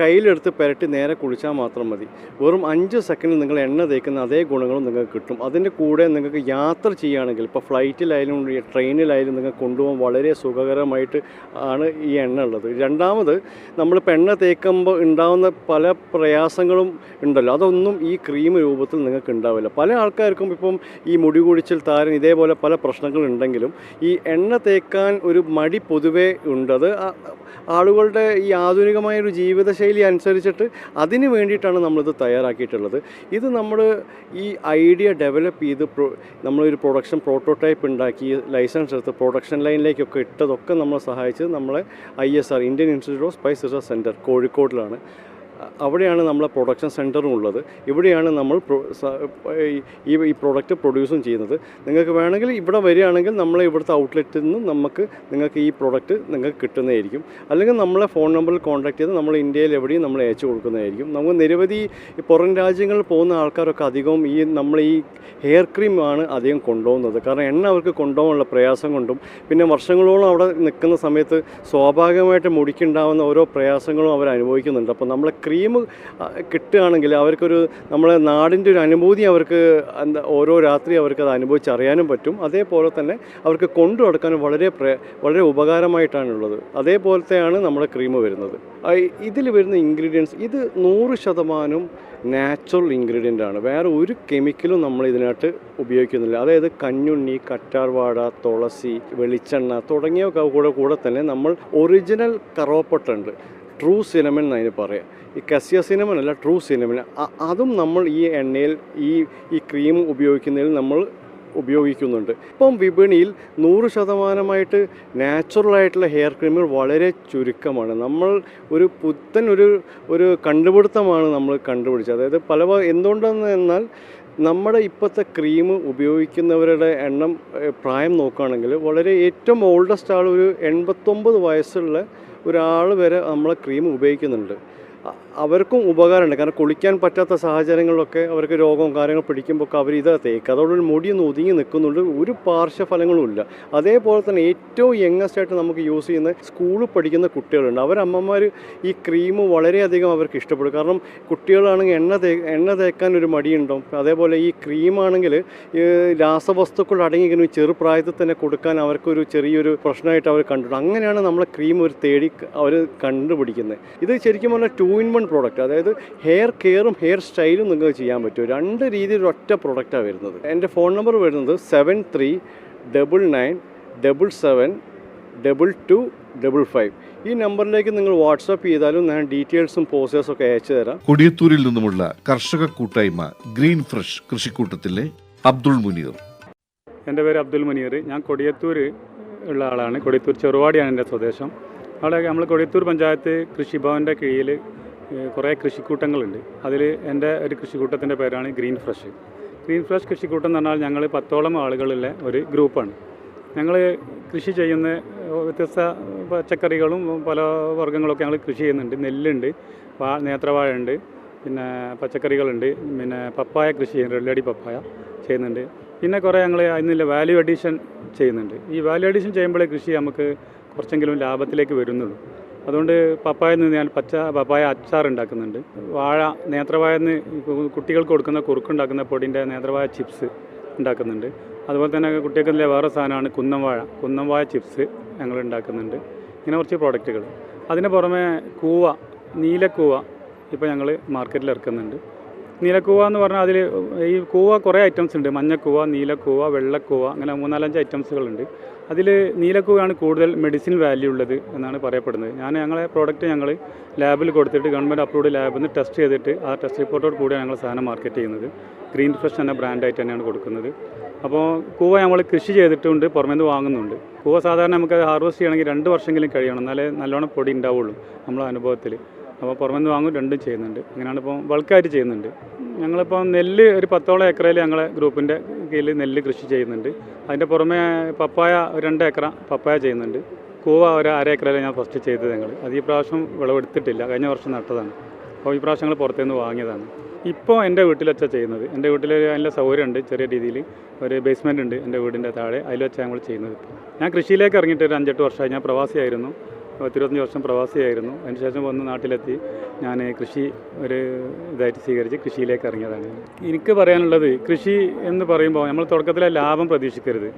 കയ്യിലെടുത്ത് പുരട്ടി നേരെ കുളിച്ചാൽ മാത്രം മതി. വെറും അഞ്ച് സെക്കൻഡിൽ നിങ്ങൾ എണ്ണ തേക്കുന്ന അതേ ഗുണങ്ങളും നിങ്ങൾക്ക് കിട്ടും. അതിന്റെ കൂടെ നിങ്ങൾക്ക് യാത്ര ചെയ്യുകയാണെങ്കിൽ ഇപ്പോൾ ഫ്ലൈറ്റിലായാലും ട്രെയിനിലായാലും നിങ്ങൾക്ക് കൊണ്ടുപോകാൻ വളരെ സുഖകരമായിട്ട് ആണ് ഈ എണ്ണ ഉള്ളത്. രണ്ടാമത് നമ്മളിപ്പോൾ എണ്ണ തേക്കുമ്പോൾ ഉണ്ടാകുന്ന പല പ്രയാസങ്ങളും ഉണ്ടല്ലോ. അതൊന്നും ഈ ക്രീം രൂപത്തിൽ നിങ്ങൾക്ക് ഉണ്ടാവില്ല. പല ആൾക്കാർക്കും ഇപ്പം ഈ മുടി കുഴിച്ചിൽ താരൻ ഇതേപോലെ പല പ്രശ്നങ്ങളുണ്ടെങ്കിലും ഈ എണ്ണ തേക്കാൻ ഒരു മടി പൊതുവേ ഉണ്ട്. അത് ആളുകളുടെ ഈ ആധുനികമായ ഒരു ജീവിതശൈലി അനുസരിച്ചിട്ട് അതിന് വേണ്ടിയിട്ടാണ് നമ്മളിത് തയ്യാറാക്കിയിട്ടുള്ളത്. ഇത് നമ്മൾ ഈ ഐഡിയ ഡെവലപ്പ് ചെയ്ത് നമ്മളൊരു പ്രൊഡക്ഷൻ പ്രോട്ടോടൈപ്പ് ഉണ്ടാക്കി ലൈസൻസ് എടുത്ത് പ്രൊഡക്ഷൻ ലൈനിലേക്കൊക്കെ ഇട്ടതൊക്കെ നമ്മളെ സഹായിച്ചത് നമ്മളെ I S R Indian institute of spice research centre കോഴിക്കോടിലാണ് അവിടെയാണ് നമ്മളെ പ്രൊഡക്ഷൻ സെന്ററും ഉള്ളത്. ഇവിടെയാണ് നമ്മൾ ഈ- ഈ പ്രോഡക്റ്റ് പ്രൊഡ്യൂസും ചെയ്യുന്നത്. നിങ്ങൾക്ക് വേണമെങ്കിൽ ഇവിടെ വരികയാണെങ്കിൽ നമ്മളെ ഇവിടുത്തെ ഔട്ട്ലെറ്റിൽ നിന്ന് നമുക്ക് നിങ്ങൾക്ക് ഈ പ്രോഡക്റ്റ് നിങ്ങൾക്ക് കിട്ടുന്നതായിരിക്കും. അല്ലെങ്കിൽ നമ്മളെ ഫോൺ നമ്പറിൽ കോൺടാക്ട് ചെയ്ത് നമ്മൾ ഇന്ത്യയിൽ എവിടെയും നമ്മൾ അയച്ചു കൊടുക്കുന്നതായിരിക്കും. നമുക്ക് നിരവധി പുറം രാജ്യങ്ങളിൽ പോകുന്ന ആൾക്കാരൊക്കെ അധികവും ഈ നമ്മൾ ഈ ഹെയർ ക്രീം ആണ് അധികം കൊണ്ടുപോകുന്നത്. കാരണം എണ്ണ അവർക്ക് കൊണ്ടുപോകാനുള്ള പ്രയാസം കൊണ്ടും പിന്നെ വർഷങ്ങളോളം അവിടെ നിൽക്കുന്ന സമയത്ത് സ്വാഭാവികമായിട്ട് മുടിക്കുണ്ടാവുന്ന ഓരോ പ്രയാസങ്ങളും അവർ അനുഭവിക്കുന്നുണ്ട്. അപ്പോൾ നമ്മളെ ക്രീം കിട്ടുകയാണെങ്കിൽ അവർക്കൊരു നമ്മളെ നാടിന്റെ ഒരു അനുഭൂതി അവർക്ക് എന്താ ഓരോ രാത്രി അവർക്ക് അത് അനുഭവിച്ചറിയാനും പറ്റും. അതേപോലെ തന്നെ അവർക്ക് കൊണ്ടു നടക്കാനും വളരെ വളരെ ഉപകാരമായിട്ടാണുള്ളത്. അതേപോലത്തെയാണ് നമ്മുടെ ക്രീം വരുന്നത്. ഇതിൽ വരുന്ന ഇൻഗ്രീഡിയൻസ് ഇത് നൂറ് ശതമാനം നാച്ചുറൽ ഇൻഗ്രീഡിയന്റ് ആണ് വേറെ ഒരു കെമിക്കലും നമ്മൾ ഇതിനകത്ത് ഉപയോഗിക്കുന്നില്ല. അതായത് കഞ്ഞുണ്ണി കറ്റാർവാഴ തുളസി വെളിച്ചെണ്ണ തുടങ്ങിയ കൂടെ കൂടെ തന്നെ നമ്മൾ ഒറിജിനൽ കറോപ്പട്ടുണ്ട് ട്രൂ സിനമൻ എന്നതിന് പറയാം. ഈ കസ്യ സിനമൻ അല്ല ട്രൂ സിനമൻ അതും നമ്മൾ ഈ എണ്ണയിൽ ഈ ഈ ക്രീം ഉപയോഗിക്കുന്നതിൽ നമ്മൾ ഉപയോഗിക്കുന്നുണ്ട്. ഇപ്പം വിപണിയിൽ നൂറ് ശതമാനമായിട്ട് നാച്ചുറലായിട്ടുള്ള ഹെയർ ക്രീമുകൾ വളരെ ചുരുക്കമാണ്. നമ്മൾ ഒരു പുത്തൻ ഒരു ഒരു കണ്ടുപിടുത്തമാണ് നമ്മൾ കണ്ടുപിടിച്ചത്. അതായത് പല എന്തുകൊണ്ടെന്ന് എന്നാൽ നമ്മുടെ ഇപ്പോഴത്തെ ക്രീം ഉപയോഗിക്കുന്നവരുടെ എണ്ണം പ്രായം നോക്കുകയാണെങ്കിൽ വളരെ ഏറ്റവും ഓൾഡസ്റ്റ് ആൾ ഒരു എൺപത്തൊമ്പത് വയസ്സുള്ള ഒരാൾ വരെ നമ്മളെ ക്രീം ഉപയോഗിക്കുന്നുണ്ട്. അവർക്കും ഉപകാരമുണ്ട്. കാരണം കുളിക്കാൻ പറ്റാത്ത സാഹചര്യങ്ങളിലൊക്കെ അവർക്ക് രോഗവും കാര്യങ്ങളും പിടിക്കുമ്പോൾ ഒക്കെ അവർ ഇത് തേക്കുക അതോടൊരു മുടിയൊന്ന് ഒതുങ്ങി നിൽക്കുന്നുണ്ട്. ഒരു പാർശ്വഫലങ്ങളും ഇല്ല. അതേപോലെ തന്നെ ഏറ്റവും യങ്ങസ്റ്റ് ആയിട്ട് നമുക്ക് യൂസ് ചെയ്യുന്ന സ്കൂളിൽ പഠിക്കുന്ന കുട്ടികളുണ്ട്. അവരമ്മമാർ ഈ ക്രീം വളരെയധികം അവർക്ക് ഇഷ്ടപ്പെടും. കാരണം കുട്ടികളാണെങ്കിൽ എണ്ണ തേ എണ്ണ തേക്കാൻ ഒരു മടിയുണ്ടാവും. അതേപോലെ ഈ ക്രീമാണെങ്കിൽ രാസവസ്തുക്കൾ അടങ്ങിയിരിക്കുന്ന ചെറുപ്രായത്തിൽ തന്നെ കൊടുക്കാൻ അവർക്കൊരു ചെറിയൊരു പ്രശ്നമായിട്ട് അവർ കണ്ടിട്ടുണ്ട്. അങ്ങനെയാണ് നമ്മളെ ക്രീം ഒരു തേടി അവർ കണ്ടുപിടിക്കുന്നത്. ഇത് ശരിക്കും പറഞ്ഞാൽ ടു ഇൻ വൺ പ്രോഡക്റ്റ് അതായത് ഹെയർ കെയറും ഹെയർ സ്റ്റൈലും നിങ്ങൾക്ക് ചെയ്യാൻ പറ്റും. രണ്ട് രീതിയിൽ ഒറ്റ പ്രോഡക്റ്റാണ് വരുന്നത്. എന്റെ ഫോൺ നമ്പർ വരുന്നത് seven three double nine double seven double two double five ഈ നമ്പറിലേക്ക് നിങ്ങൾ വാട്സാപ്പ് ചെയ്താലും ഞാൻ ഡീറ്റെയിൽസും പോസ്റ്റേഴ്സും ഒക്കെ അയച്ചു തരാം. കൊടിയത്തൂരിൽ നിന്നുമുള്ള കർഷക കൂട്ടായ്മ ഗ്രീൻ ഫ്രഷ് കൃഷിക്കൂട്ടത്തിലെ അബ്ദുൾ മുനീർ. എന്റെ പേര് അബ്ദുൾ മുനീർ. ഞാൻ കൊടിയത്തൂർ ഉള്ള ആളാണ്. കൊടിയത്തൂർ ചെറുവാടിയാണ് എന്റെ സ്വദേശം. അവിടെ നമ്മൾ കൊടിയത്തൂർ പഞ്ചായത്ത് കൃഷിഭവന്റെ കീഴിൽ കുറേ കൃഷിക്കൂട്ടങ്ങളുണ്ട്. അതിൽ എന്റെ ഒരു കൃഷിക്കൂട്ടത്തിന്റെ പേരാണ് ഗ്രീൻ ഫ്രഷ്. ഗ്രീൻ ഫ്രഷ് കൃഷിക്കൂട്ടം എന്ന് പറഞ്ഞാൽ ഞങ്ങൾ പത്തോളം ആളുകളുള്ള ഒരു ഗ്രൂപ്പാണ്. ഞങ്ങൾ കൃഷി ചെയ്യുന്ന വ്യത്യസ്ത പച്ചക്കറികളും പല വർഗങ്ങളൊക്കെ ഞങ്ങൾ കൃഷി ചെയ്യുന്നുണ്ട്. നെല്ലുണ്ട് വാ നേത്രവാഴ ഉണ്ട് പിന്നെ പച്ചക്കറികളുണ്ട് പിന്നെ പപ്പായ കൃഷി ചെയ്യുന്നുണ്ട് വെള്ളടി പപ്പായ ചെയ്യുന്നുണ്ട്. പിന്നെ കുറേ ഞങ്ങൾ അതിനുള്ള വാല്യൂ അഡീഷൻ ചെയ്യുന്നുണ്ട്. ഈ വാല്യൂ അഡീഷൻ ചെയ്യുമ്പോഴേ കൃഷി നമുക്ക് കുറച്ചെങ്കിലും ലാഭത്തിലേക്ക് വരുന്നുള്ളൂ. അതുകൊണ്ട് പപ്പായയിൽ നിന്ന് ഞാൻ പച്ച പപ്പായ അച്ചാർ ഉണ്ടാക്കുന്നുണ്ട്. വാഴ നേത്രവാഴയിൽ നിന്ന് കുട്ടികൾക്ക് കൊടുക്കുന്ന കുറുക്കുണ്ടാക്കുന്ന പൊടിന്റെ നേത്രവാഴ ചിപ്സ് ഉണ്ടാക്കുന്നുണ്ട്. അതുപോലെ തന്നെ കുട്ടികൾക്കുള്ള വേറെ സാധനമാണ് കുന്നംവാഴ. കുന്നംവാഴ ചിപ്സ് ഞങ്ങൾ ഉണ്ടാക്കുന്നുണ്ട്. ഇങ്ങനെ കുറച്ച് പ്രോഡക്റ്റുകൾ. അതിന് പുറമെ കൂവ നീലക്കൂവ ഇപ്പോൾ ഞങ്ങൾ മാർക്കറ്റിൽ ഇറക്കുന്നുണ്ട്. നീലക്കൂവ എന്ന് പറഞ്ഞാൽ അതിൽ ഈ കൂവ കുറേ ഐറ്റംസ് ഉണ്ട്. മഞ്ഞക്കൂവ നീലക്കൂവ വെള്ളക്കൂവ അങ്ങനെ മൂന്നാലഞ്ച് ഐറ്റംസുകളുണ്ട് അതിൽ നീലക്കൂവയാണ് കൂടുതൽ മെഡിസിൻ വാല്യൂ ഉള്ളത് എന്നാണ് പറയപ്പെടുന്നത്. ഞാൻ ഞങ്ങളെ പ്രോഡക്റ്റ് ഞങ്ങൾ ലാബിൽ കൊടുത്തിട്ട് ഗവൺമെന്റ് അപ്രൂവ്ഡ് ലാബിൽ നിന്ന് ടെസ്റ്റ് ചെയ്തിട്ട് ആ ടെസ്റ്റ് റിപ്പോർട്ടോട് കൂടിയാണ് ഞങ്ങൾ സാധനം മാർക്കറ്റ് ചെയ്യുന്നത്. ഗ്രീൻ ഫ്രഷ് എന്ന ബ്രാൻഡായിട്ട് തന്നെയാണ് കൊടുക്കുന്നത്. അപ്പോൾ കൂവ നമ്മൾ കൃഷി ചെയ്തിട്ടുണ്ട് പുറമേ നിന്ന് വാങ്ങുന്നുണ്ട്. കൂവ സാധാരണ നമുക്ക് ഹാർവെസ്റ്റ് ചെയ്യണമെങ്കിൽ രണ്ട് വർഷമെങ്കിലും കഴിയണം. എന്നാലേ നല്ലോണം പൊടി ഉണ്ടാവുള്ളൂ നമ്മളെ അനുഭവത്തിൽ അപ്പോൾ പുറമേ നിന്ന് വാങ്ങും രണ്ടും ചെയ്യുന്നുണ്ട്. അങ്ങനെയാണ് ഇപ്പോൾ ബൾക്കായിട്ട് ചെയ്യുന്നുണ്ട്. ഞങ്ങളിപ്പോൾ നെല്ല് ഒരു പത്തോളം ഏക്കറയിൽ ഞങ്ങളെ ഗ്രൂപ്പിന്റെ കീഴിൽ നെല്ല് കൃഷി ചെയ്യുന്നുണ്ട്. അതിന്റെ പുറമെ പപ്പായ രണ്ട് ഏക്കറ പപ്പായ ചെയ്യുന്നുണ്ട്. കൂവ ഒരു അര ഏക്കറയിൽ ഞാൻ ഫസ്റ്റ് ചെയ്തത് ഞങ്ങൾ അത് ഈ പ്രാവശ്യം വിളവെടുത്തിട്ടില്ല. കഴിഞ്ഞ വർഷം നട്ടതാണ്. അപ്പോൾ ഈ പ്രാവശ്യം ഞങ്ങൾ പുറത്തുനിന്ന് വാങ്ങിയതാണ്. ഇപ്പോൾ എന്റെ വീട്ടിൽ വെച്ചാൽ ചെയ്യുന്നത്. എന്റെ വീട്ടിൽ അതിന്റെ സൗകര്യമുണ്ട് ചെറിയ രീതിയിൽ ഒരു ബേസ്മെന്റ് ഉണ്ട് എന്റെ വീടിന്റെ താഴെ. അതിൽ വെച്ചാൽ ഞങ്ങൾ ചെയ്യുന്നത് ഞാൻ കൃഷിയിലേക്ക് ഇറങ്ങിയിട്ട് ഒരു അഞ്ചെട്ട് വർഷമായി. ഞാൻ പ്രവാസിയായിരുന്നു. പത്തിരുപത്തഞ്ച് വർഷം പ്രവാസിയായിരുന്നു. അതിനുശേഷം വന്ന് നാട്ടിലെത്തി. ഞാൻ കൃഷി ഒരു ഇതായിട്ട് സ്വീകരിച്ച് കൃഷിയിലേക്ക് ഇറങ്ങിയതാണ്. എനിക്ക് പറയാനുള്ളത് കൃഷി എന്ന് പറയുമ്പോൾ നമ്മൾ തുടക്കത്തിലെ ലാഭം പ്രതീക്ഷിക്കരുത്.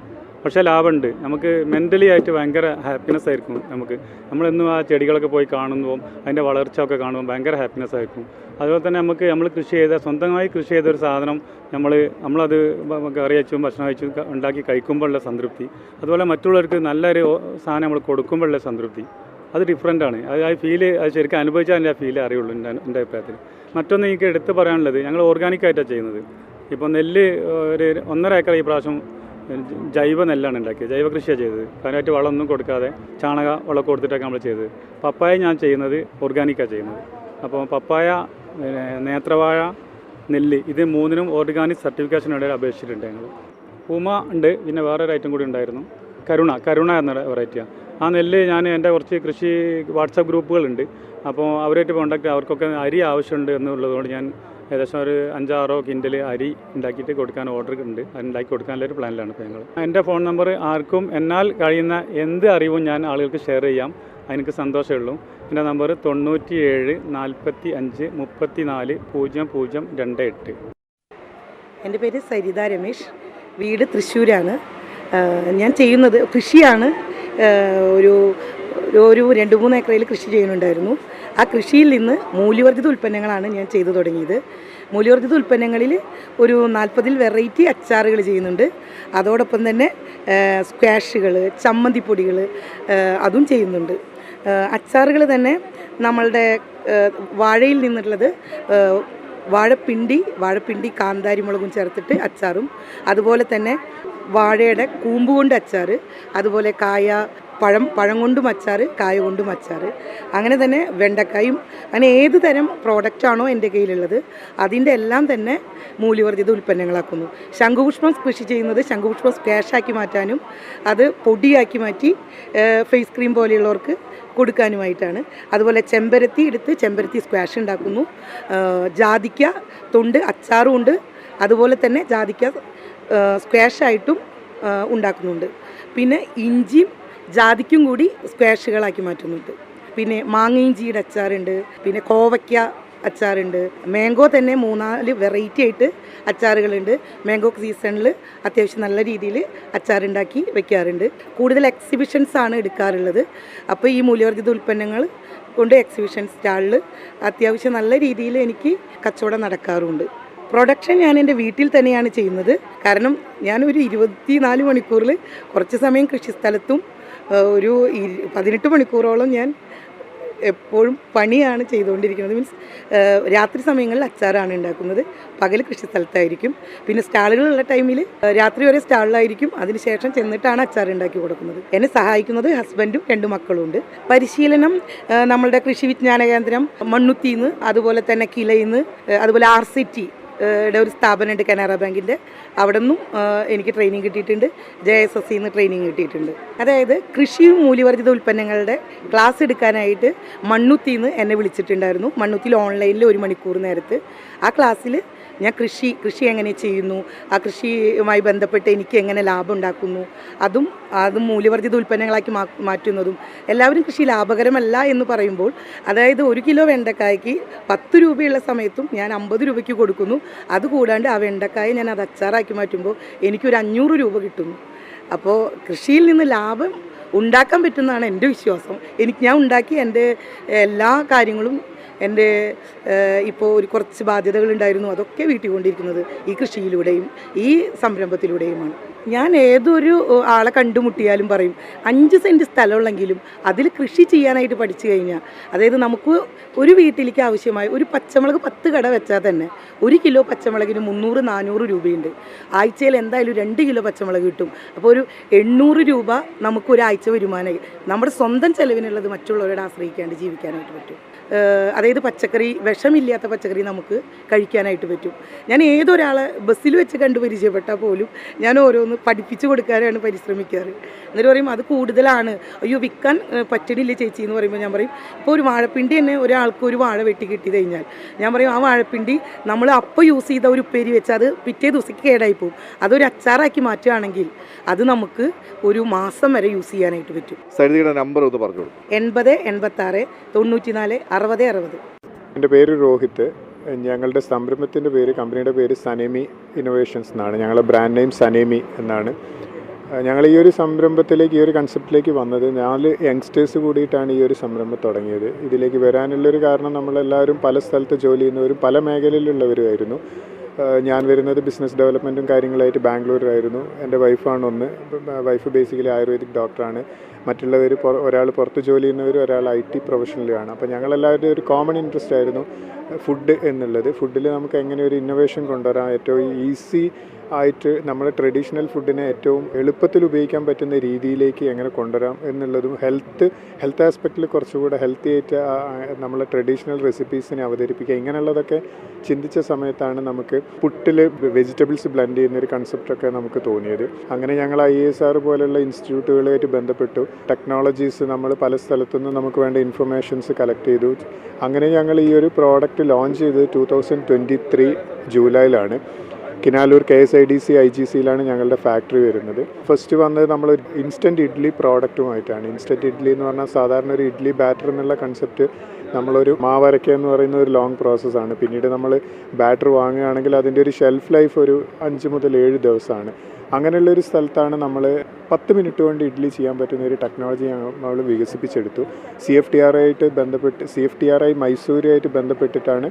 പക്ഷേ ലാഭമുണ്ട്. നമുക്ക് മെന്റലി ആയിട്ട് ഭയങ്കര ഹാപ്പിനെസ് ആയിരിക്കും നമുക്ക്. നമ്മളെന്നും ആ ചെടികളൊക്കെ പോയി കാണുമ്പോൾ അതിന്റെ വളർച്ച ഒക്കെ കാണുമ്പോൾ ഭയങ്കര ഹാപ്പിനെസ് ആയിരിക്കും. അതുപോലെ തന്നെ നമുക്ക് നമ്മൾ കൃഷി ചെയ്ത സ്വന്തമായി കൃഷി ചെയ്ത ഒരു സാധനം നമ്മൾ നമ്മളത് കറി വെച്ചും ഭക്ഷണം വെച്ചും ക- ഉണ്ടാക്കി കഴിക്കുമ്പോഴുള്ള സംതൃപ്തി. അതുപോലെ മറ്റുള്ളവർക്ക് നല്ലൊരു സാധനം നമ്മൾ കൊടുക്കുമ്പോഴുള്ള സംതൃപ്തി. അത് ഡിഫറെന്റ് ആണ്. അത് ആ ഫീൽ അത് ശരിക്കും അനുഭവിച്ചാൽ ആ ഫീൽ അറിയുള്ളൂ എന്റെ എന്റെ അഭിപ്രായത്തിൽ. മറ്റൊന്ന് എനിക്ക് എടുത്ത് പറയാനുള്ളത് ഞങ്ങൾ ഓർഗാനിക്കായിട്ടാണ് ചെയ്യുന്നത്. ഇപ്പോൾ നെല്ല് ഒരു ഒന്നര ഏക്കർ ഈ പ്രാവശ്യം ജൈവ നെല്ലാണ് ഉണ്ടാക്കിയത്. ജൈവ കൃഷിയാണ് ചെയ്തത്. അതിനായിട്ട് വളമൊന്നും കൊടുക്കാതെ ചാണക വളമൊക്കെ കൊടുത്തിട്ടൊക്കെ നമ്മൾ ചെയ്തത്. പപ്പായ ഞാൻ ചെയ്യുന്നത് ഓർഗാനിക്കാണ് ചെയ്യുന്നത്. അപ്പോൾ പപ്പായ നേത്രവാഴ നെല്ല് ഇത് മൂന്നിനും ഓർഗാനിക് സർട്ടിഫിക്കേഷൻ ഇടയിൽ അപേക്ഷിച്ചിട്ടുണ്ട് ഞങ്ങൾ ഉമ ഉണ്ട്. പിന്നെ വേറൊരു ഐറ്റം കൂടി ഉണ്ടായിരുന്നു. കരുണ. കരുണ എന്ന വെറൈറ്റിയാണ് ആ. നെല്ല് ഞാൻ എന്റെ കുറച്ച് കൃഷി വാട്സപ്പ് ഗ്രൂപ്പുകളുണ്ട് അപ്പോൾ അവരായിട്ട് കോണ്ടാക്ട് അവർക്കൊക്കെ അരി ആവശ്യമുണ്ട് എന്നുള്ളതുകൊണ്ട് ഞാൻ ഏകദേശം ഒരു അഞ്ചാറോ കിൻഡൽ അരി ഉണ്ടാക്കിയിട്ട് കൊടുക്കാൻ ഓർഡർ ഉണ്ട്. അത് ഉണ്ടാക്കി കൊടുക്കാനുള്ള ഒരു പ്ലാനിലാണ് ഇപ്പോൾ ഞങ്ങൾ എന്റെ ഫോൺ നമ്പർ ആർക്കും എന്നാൽ കഴിയുന്ന എന്ത് അറിവും ഞാൻ ആളുകൾക്ക് ഷെയർ ചെയ്യാം. എനിക്ക് സന്തോഷമേ ഉള്ളൂ. എന്റെ നമ്പർ തൊണ്ണൂറ്റി ഏഴ് നാൽപ്പത്തി അഞ്ച് മുപ്പത്തി നാല് പൂജ്യം പൂജ്യം രണ്ട് എട്ട്. എന്റെ പേര് സരിത രമേശ്. വീട് തൃശ്ശൂരാണ്. ഞാൻ ചെയ്യുന്നത് കൃഷിയാണ്. ഒരു- ഒരു രണ്ട് മൂന്ന് ഏക്കറയിൽ കൃഷി ചെയ്യുന്നുണ്ടായിരുന്നു. ആ കൃഷിയിൽ നിന്ന് മൂല്യവർദ്ധിത ഉൽപ്പന്നങ്ങളാണ് ഞാൻ ചെയ്തു തുടങ്ങിയത്. മൂല്യവർദ്ധിത ഉൽപ്പന്നങ്ങളിൽ ഒരു നാൽപ്പതിൽ വെറൈറ്റി അച്ചാറുകൾ ചെയ്യുന്നുണ്ട്. അതോടൊപ്പം തന്നെ സ്ക്വാഷുകൾ ചമ്മന്തിപ്പൊടികൾ അതും ചെയ്യുന്നുണ്ട്. അച്ചാറുകൾ തന്നെ നമ്മളുടെ വാഴയിൽ നിന്നുള്ളത് വാഴപ്പിണ്ടി വാഴപ്പിണ്ടി കാന്താരി മുളകും ചേർത്തിട്ട് അച്ചാറും. അതുപോലെ തന്നെ വാഴയുടെ കൂമ്പ് കൊണ്ട് അച്ചാർ അതുപോലെ കായ പഴം പഴം കൊണ്ടും അച്ചാർ കായ കൊണ്ടും അച്ചാർ അങ്ങനെ തന്നെ വെണ്ടക്കായും അങ്ങനെ ഏത് തരം പ്രോഡക്റ്റാണോ എന്റെ കയ്യിലുള്ളത് അതിന്റെ എല്ലാം തന്നെ മൂല്യവർദ്ധിത ഉൽപ്പന്നങ്ങളാക്കുന്നു. ശംഖുപുഷ്പം കൃഷി ചെയ്യുന്നത് ശംഖുപുഷ്പം സ്ക്വാഷാക്കി മാറ്റാനും അത് പൊടിയാക്കി മാറ്റി ഫേസ് ക്രീം പോലെയുള്ളവർക്ക് കൊടുക്കാനുമായിട്ടാണ്. അതുപോലെ ചെമ്പരത്തി എടുത്ത് ചെമ്പരത്തി സ്ക്വാഷ് ഉണ്ടാക്കുന്നു. ജാതിക്ക തൊണ്ട് അച്ചാറും ഉണ്ട്. അതുപോലെ തന്നെ ജാതിക്ക സ്ക്വാഷായിട്ടും ഉണ്ടാക്കുന്നുണ്ട്. പിന്നെ ഇഞ്ചിയും ജാതിക്കും കൂടി സ്ക്വാഷുകളാക്കി മാറ്റുന്നുണ്ട്. പിന്നെ മാങ്ങയിഞ്ചിയുടെ അച്ചാറുണ്ട് പിന്നെ കോവയ്ക്ക അച്ചാറുണ്ട് മാംഗോ തന്നെ മൂന്നാൽ വെറൈറ്റി ആയിട്ട് അച്ചാറുകളുണ്ട്. മാംഗോ സീസണിൽ അത്യാവശ്യം നല്ല രീതിയിൽ അച്ചാറുണ്ടാക്കി വെക്കാറുണ്ട്. കൂടുതൽ എക്സിബിഷൻസ് ആണ് എടുക്കാറുള്ളത്. അപ്പോൾ ഈ മൂല്യവർദ്ധിത ഉൽപ്പന്നങ്ങൾ കൊണ്ട് എക്സിബിഷൻ സ്റ്റാളിൽ അത്യാവശ്യം നല്ല രീതിയിൽ എനിക്ക് കച്ചവടം നടക്കാറുണ്ട്. പ്രൊഡക്ഷൻ ഞാൻ എന്റെ വീട്ടിൽ തന്നെയാണ് ചെയ്യുന്നത്. കാരണം ഞാൻ ഒരു ഇരുപത്തിനാല് മണിക്കൂറിൽ കുറച്ച് സമയം കൃഷിസ്ഥലത്തും ഒരു പതിനെട്ട് മണിക്കൂറോളം ഞാൻ എപ്പോഴും പണിയാണ് ചെയ്തുകൊണ്ടിരിക്കുന്നത്. മീൻസ് രാത്രി സമയങ്ങളിൽ അച്ചാറാണ് ഉണ്ടാക്കുന്നത്. പകൽ കൃഷി സ്ഥലത്തായിരിക്കും. പിന്നെ സ്റ്റാളുകളുള്ള ടൈമിൽ രാത്രി വരെ സ്റ്റാളിലായിരിക്കും. അതിനുശേഷം ചെന്നിട്ടാണ് അച്ചാർ ഉണ്ടാക്കി കൊടുക്കുന്നത്. എന്നെ സഹായിക്കുന്നത് ഹസ്ബൻഡും രണ്ട് മക്കളും ഉണ്ട്. പരിശീലനം നമ്മളുടെ കൃഷി വിജ്ഞാന കേന്ദ്രം മണ്ണുത്തിന്ന് അതുപോലെ തന്നെ കിലയിന്ന് അതുപോലെ ആർ സി ടി യുടെ ഒരു സ്ഥാപനമുണ്ട് കനറ ബാങ്കിന്റെ. അവിടെ നിന്നും എനിക്ക് ട്രെയിനിങ് കിട്ടിയിട്ടുണ്ട്. ജെ എസ് എസ് സിന്ന് ട്രെയിനിങ് കിട്ടിയിട്ടുണ്ട്. അതായത് കൃഷി മൂല്യവർജിത ഉൽപ്പന്നങ്ങളുടെ ക്ലാസ് എടുക്കാനായിട്ട് മണ്ണുത്തിന്ന് എന്നെ വിളിച്ചിട്ടുണ്ടായിരുന്നു. മണ്ണുത്തിയിൽ ഓൺലൈനിൽ ഒരു മണിക്കൂർ നേരത്ത്. ആ ക്ലാസ്സിൽ ഞാൻ കൃഷി കൃഷി എങ്ങനെ ചെയ്യുന്നു? ആ കൃഷിയുമായി ബന്ധപ്പെട്ട് എനിക്ക് എങ്ങനെ ലാഭം ഉണ്ടാക്കുന്നു? അതും അതും മൂല്യവർദ്ധിത ഉൽപ്പന്നങ്ങളാക്കി മാറ്റുന്നതും എല്ലാവരും കൃഷി ലാഭകരമല്ല എന്ന് പറയുമ്പോൾ അതായത് ഒരു കിലോ വെണ്ടക്കായ്ക്ക് പത്ത് രൂപയുള്ള സമയത്തും ഞാൻ അമ്പത് രൂപയ്ക്ക് കൊടുക്കുന്നു. അതുകൂടാണ്ട് ആ വെണ്ടക്കായ ഞാൻ അത് അച്ചാറാക്കി മാറ്റുമ്പോൾ എനിക്കൊരു അഞ്ഞൂറ് രൂപ കിട്ടുന്നു. അപ്പോൾ കൃഷിയിൽ നിന്ന് ലാഭം ഉണ്ടാക്കാൻ പറ്റുന്നതാണ് എന്റെ വിശ്വാസം. എനിക്ക് ഞാൻ ഉണ്ടാക്കി എന്റെ എല്ലാ കാര്യങ്ങളും എന്റെ ഇപ്പോൾ ഒരു കുറച്ച് ബാധ്യതകളുണ്ടായിരുന്നു അതൊക്കെ വീട്ടിൽ കൊണ്ടിരിക്കുന്നത് ഈ കൃഷിയിലൂടെയും ഈ സംരംഭത്തിലൂടെയുമാണ്. ഞാൻ ഏതൊരു ആളെ കണ്ടുമുട്ടിയാലും പറയും അഞ്ച് സെന്റ് സ്ഥലമുള്ളെങ്കിലും അതിൽ കൃഷി ചെയ്യാനായിട്ട് പഠിച്ചു കഴിഞ്ഞാൽ അതായത് നമുക്ക് ഒരു വീട്ടിലേക്ക് ആവശ്യമായ ഒരു പച്ചമുളക് പത്ത് കട വെച്ചാൽ തന്നെ ഒരു കിലോ പച്ചമുളകിന് മുന്നൂറ് നാനൂറ് രൂപയുണ്ട്. ആഴ്ചയിൽ എന്തായാലും രണ്ട് കിലോ പച്ചമുളക് കിട്ടും. അപ്പോൾ ഒരു എണ്ണൂറ് രൂപ നമുക്കൊരാഴ്ച വരുമാനമായി നമ്മുടെ സ്വന്തം ചെലവിനുള്ളത് മറ്റുള്ളവരോട് ആശ്രയിക്കാണ്ട് ജീവിക്കാനായിട്ട് പറ്റും. അതായത് പച്ചക്കറി വിഷമില്ലാത്ത പച്ചക്കറി നമുക്ക് കഴിക്കാനായിട്ട് പറ്റും. ഞാൻ ഏതൊരാളെ ബസ്സിൽ വെച്ച് കണ്ട് പരിചയപ്പെട്ടാൽ പോലും ഞാൻ ഓരോന്ന് പഠിപ്പിച്ച് കൊടുക്കാനാണ് പരിശ്രമിക്കാറ്. എന്നിട്ട് പറയും അത് കൂടുതലാണ്. അയ്യോ വിൽക്കാൻ പറ്റണില്ല ചേച്ചി എന്ന് പറയുമ്പോൾ ഞാൻ പറയും ഇപ്പോൾ ഒരു വാഴപ്പിണ്ടി തന്നെ ഒരാൾക്ക് ഒരു വാഴ വെട്ടി കിട്ടി കഴിഞ്ഞാൽ. ഞാൻ പറയും ആ വാഴപ്പിണ്ടി നമ്മൾ അപ്പോൾ യൂസ് ചെയ്ത ഒരു ഉപ്പേരി വെച്ച് അത് പിറ്റേ ദിവസത്തേക്ക് കേടായി പോകും. അതൊരു അച്ചാറാക്കി മാറ്റുകയാണെങ്കിൽ അത് നമുക്ക് ഒരു മാസം വരെ യൂസ് ചെയ്യാനായിട്ട് പറ്റും. നമ്പർ ഒന്ന് എൺപത് എൺപത്താറ് തൊണ്ണൂറ്റിനാല് അറുപത് അറുപത്. എന്റെ പേര് രോഹിത് ഞങ്ങളുടെ സംരംഭത്തിന്റെ പേര് കമ്പനിയുടെ പേര് സനേമി ഇന്നോവേഷൻസ് എന്നാണ്. ഞങ്ങളുടെ ബ്രാൻഡ് നെയിം സനേമി എന്നാണ്. ഞങ്ങൾ ഈ ഒരു സംരംഭത്തിലേക്ക് ഈ ഒരു കൺസെപ്റ്റിലേക്ക് വന്നത് നാല് യങ്സ്റ്റേഴ്സ് കൂടിയിട്ടാണ് ഈ ഒരു സംരംഭം തുടങ്ങിയത്. ഇതിലേക്ക് വരാനുള്ളൊരു കാരണം നമ്മളെല്ലാവരും പല സ്ഥലത്ത് ജോലി ചെയ്യുന്നവരും പല മേഖലയിലുള്ളവരുമായിരുന്നു. ഞാൻ വരുന്നത് ബിസിനസ് ഡെവലപ്മെന്റും കാര്യങ്ങളായിട്ട് ബാംഗ്ലൂരിലായിരുന്നു എന്റെ വൈഫാണ് ഒന്ന്. വൈഫ് ബേസിക്കലി ആയുർവേദിക് ഡോക്ടറാണ്. മറ്റുള്ളവർ ഒരാൾ പുറത്ത് ജോലി ചെയ്യുന്നവർ ഒരാൾ ഐ ടി പ്രൊഫഷണലുമാണ് അപ്പോൾ ഞങ്ങളെല്ലാവരുടെയും ഒരു കോമൺ ഇൻട്രസ്റ്റ് ആയിരുന്നു. ഫുഡ് എന്നുള്ളത്. ഫുഡിൽ നമുക്ക് എങ്ങനെ ഒരു ഇന്നോവേഷൻ കൊണ്ടുവരാം ഏറ്റവും ഈസി ആയിട്ട് നമ്മുടെ ട്രഡീഷണൽ ഫുഡിനെ ഏറ്റവും എളുപ്പത്തിൽ ഉപയോഗിക്കാൻ പറ്റുന്ന രീതിയിലേക്ക് എങ്ങനെ കൊണ്ടുവരാം എന്നുള്ളതും ഹെൽത്ത് ഹെൽത്ത് ആസ്പെക്റ്റിൽ കുറച്ചുകൂടെ ഹെൽത്തി ആയിട്ട് നമ്മളെ ട്രഡീഷണൽ റെസിപ്പീസിനെ അവതരിപ്പിക്കുക. ഇങ്ങനെയുള്ളതൊക്കെ ചിന്തിച്ച സമയത്താണ് നമുക്ക് പുട്ടിൽ വെജിറ്റബിൾസ് ബ്ലെൻഡ് ചെയ്യുന്ന ഒരു കൺസെപ്റ്റൊക്കെ നമുക്ക് തോന്നിയത്. അങ്ങനെ ഞങ്ങൾ ഐ എസ് ആർ പോലുള്ള ഇൻസ്റ്റിറ്റ്യൂട്ടുകളുമായിട്ട് ബന്ധപ്പെട്ടു. ടെക്നോളജീസ് നമ്മൾ പല സ്ഥലത്തുനിന്നും നമുക്ക് വേണ്ട ഇൻഫർമേഷൻസ് കളക്ട് ചെയ്തു. അങ്ങനെ ഞങ്ങൾ ഈ ഒരു പ്രോഡക്റ്റ് ലോഞ്ച് ചെയ്തത് two thousand twenty three ജൂലൈയിലാണ്. Kinalur K S I D C I G സിയിലാണ് ഞങ്ങളുടെ ഫാക്ടറി വരുന്നത്. ഫസ്റ്റ് വന്നത് നമ്മൾ ഇൻസ്റ്റന്റ് ഇഡ്ഡലി പ്രോഡക്റ്റുമായിട്ടാണ് ഇൻസ്റ്റന്റ് ഇഡ്ഡലി എന്ന് പറഞ്ഞാൽ സാധാരണ ഒരു ഇഡ്ഡലി ബാറ്റർ എന്നുള്ള കൺസെപ്റ്റ് നമ്മളൊരു മാവരയ്ക്കുക എന്ന് പറയുന്ന ഒരു ലോങ് പ്രോസസ്സാണ് പിന്നീട് നമ്മൾ ബാറ്റർ വാങ്ങുകയാണെങ്കിൽ അതിന്റെ ഒരു ഷെൽഫ് ലൈഫ് ഒരു അഞ്ച് മുതൽ ഏഴ് ദിവസമാണ്. അങ്ങനെയുള്ള ഒരു സ്ഥലത്താണ് നമ്മൾ പത്ത് മിനിറ്റ് കൊണ്ട് ഇഡ്ഡലി ചെയ്യാൻ പറ്റുന്ന ഒരു ടെക്നോളജി നമ്മൾ വികസിപ്പിച്ചെടുത്തു. സി എഫ് ടി ആർ ആയിട്ട് ബന്ധപ്പെട്ട് C F T R I മൈസൂരുമായിട്ട് ബന്ധപ്പെട്ടിട്ടാണ്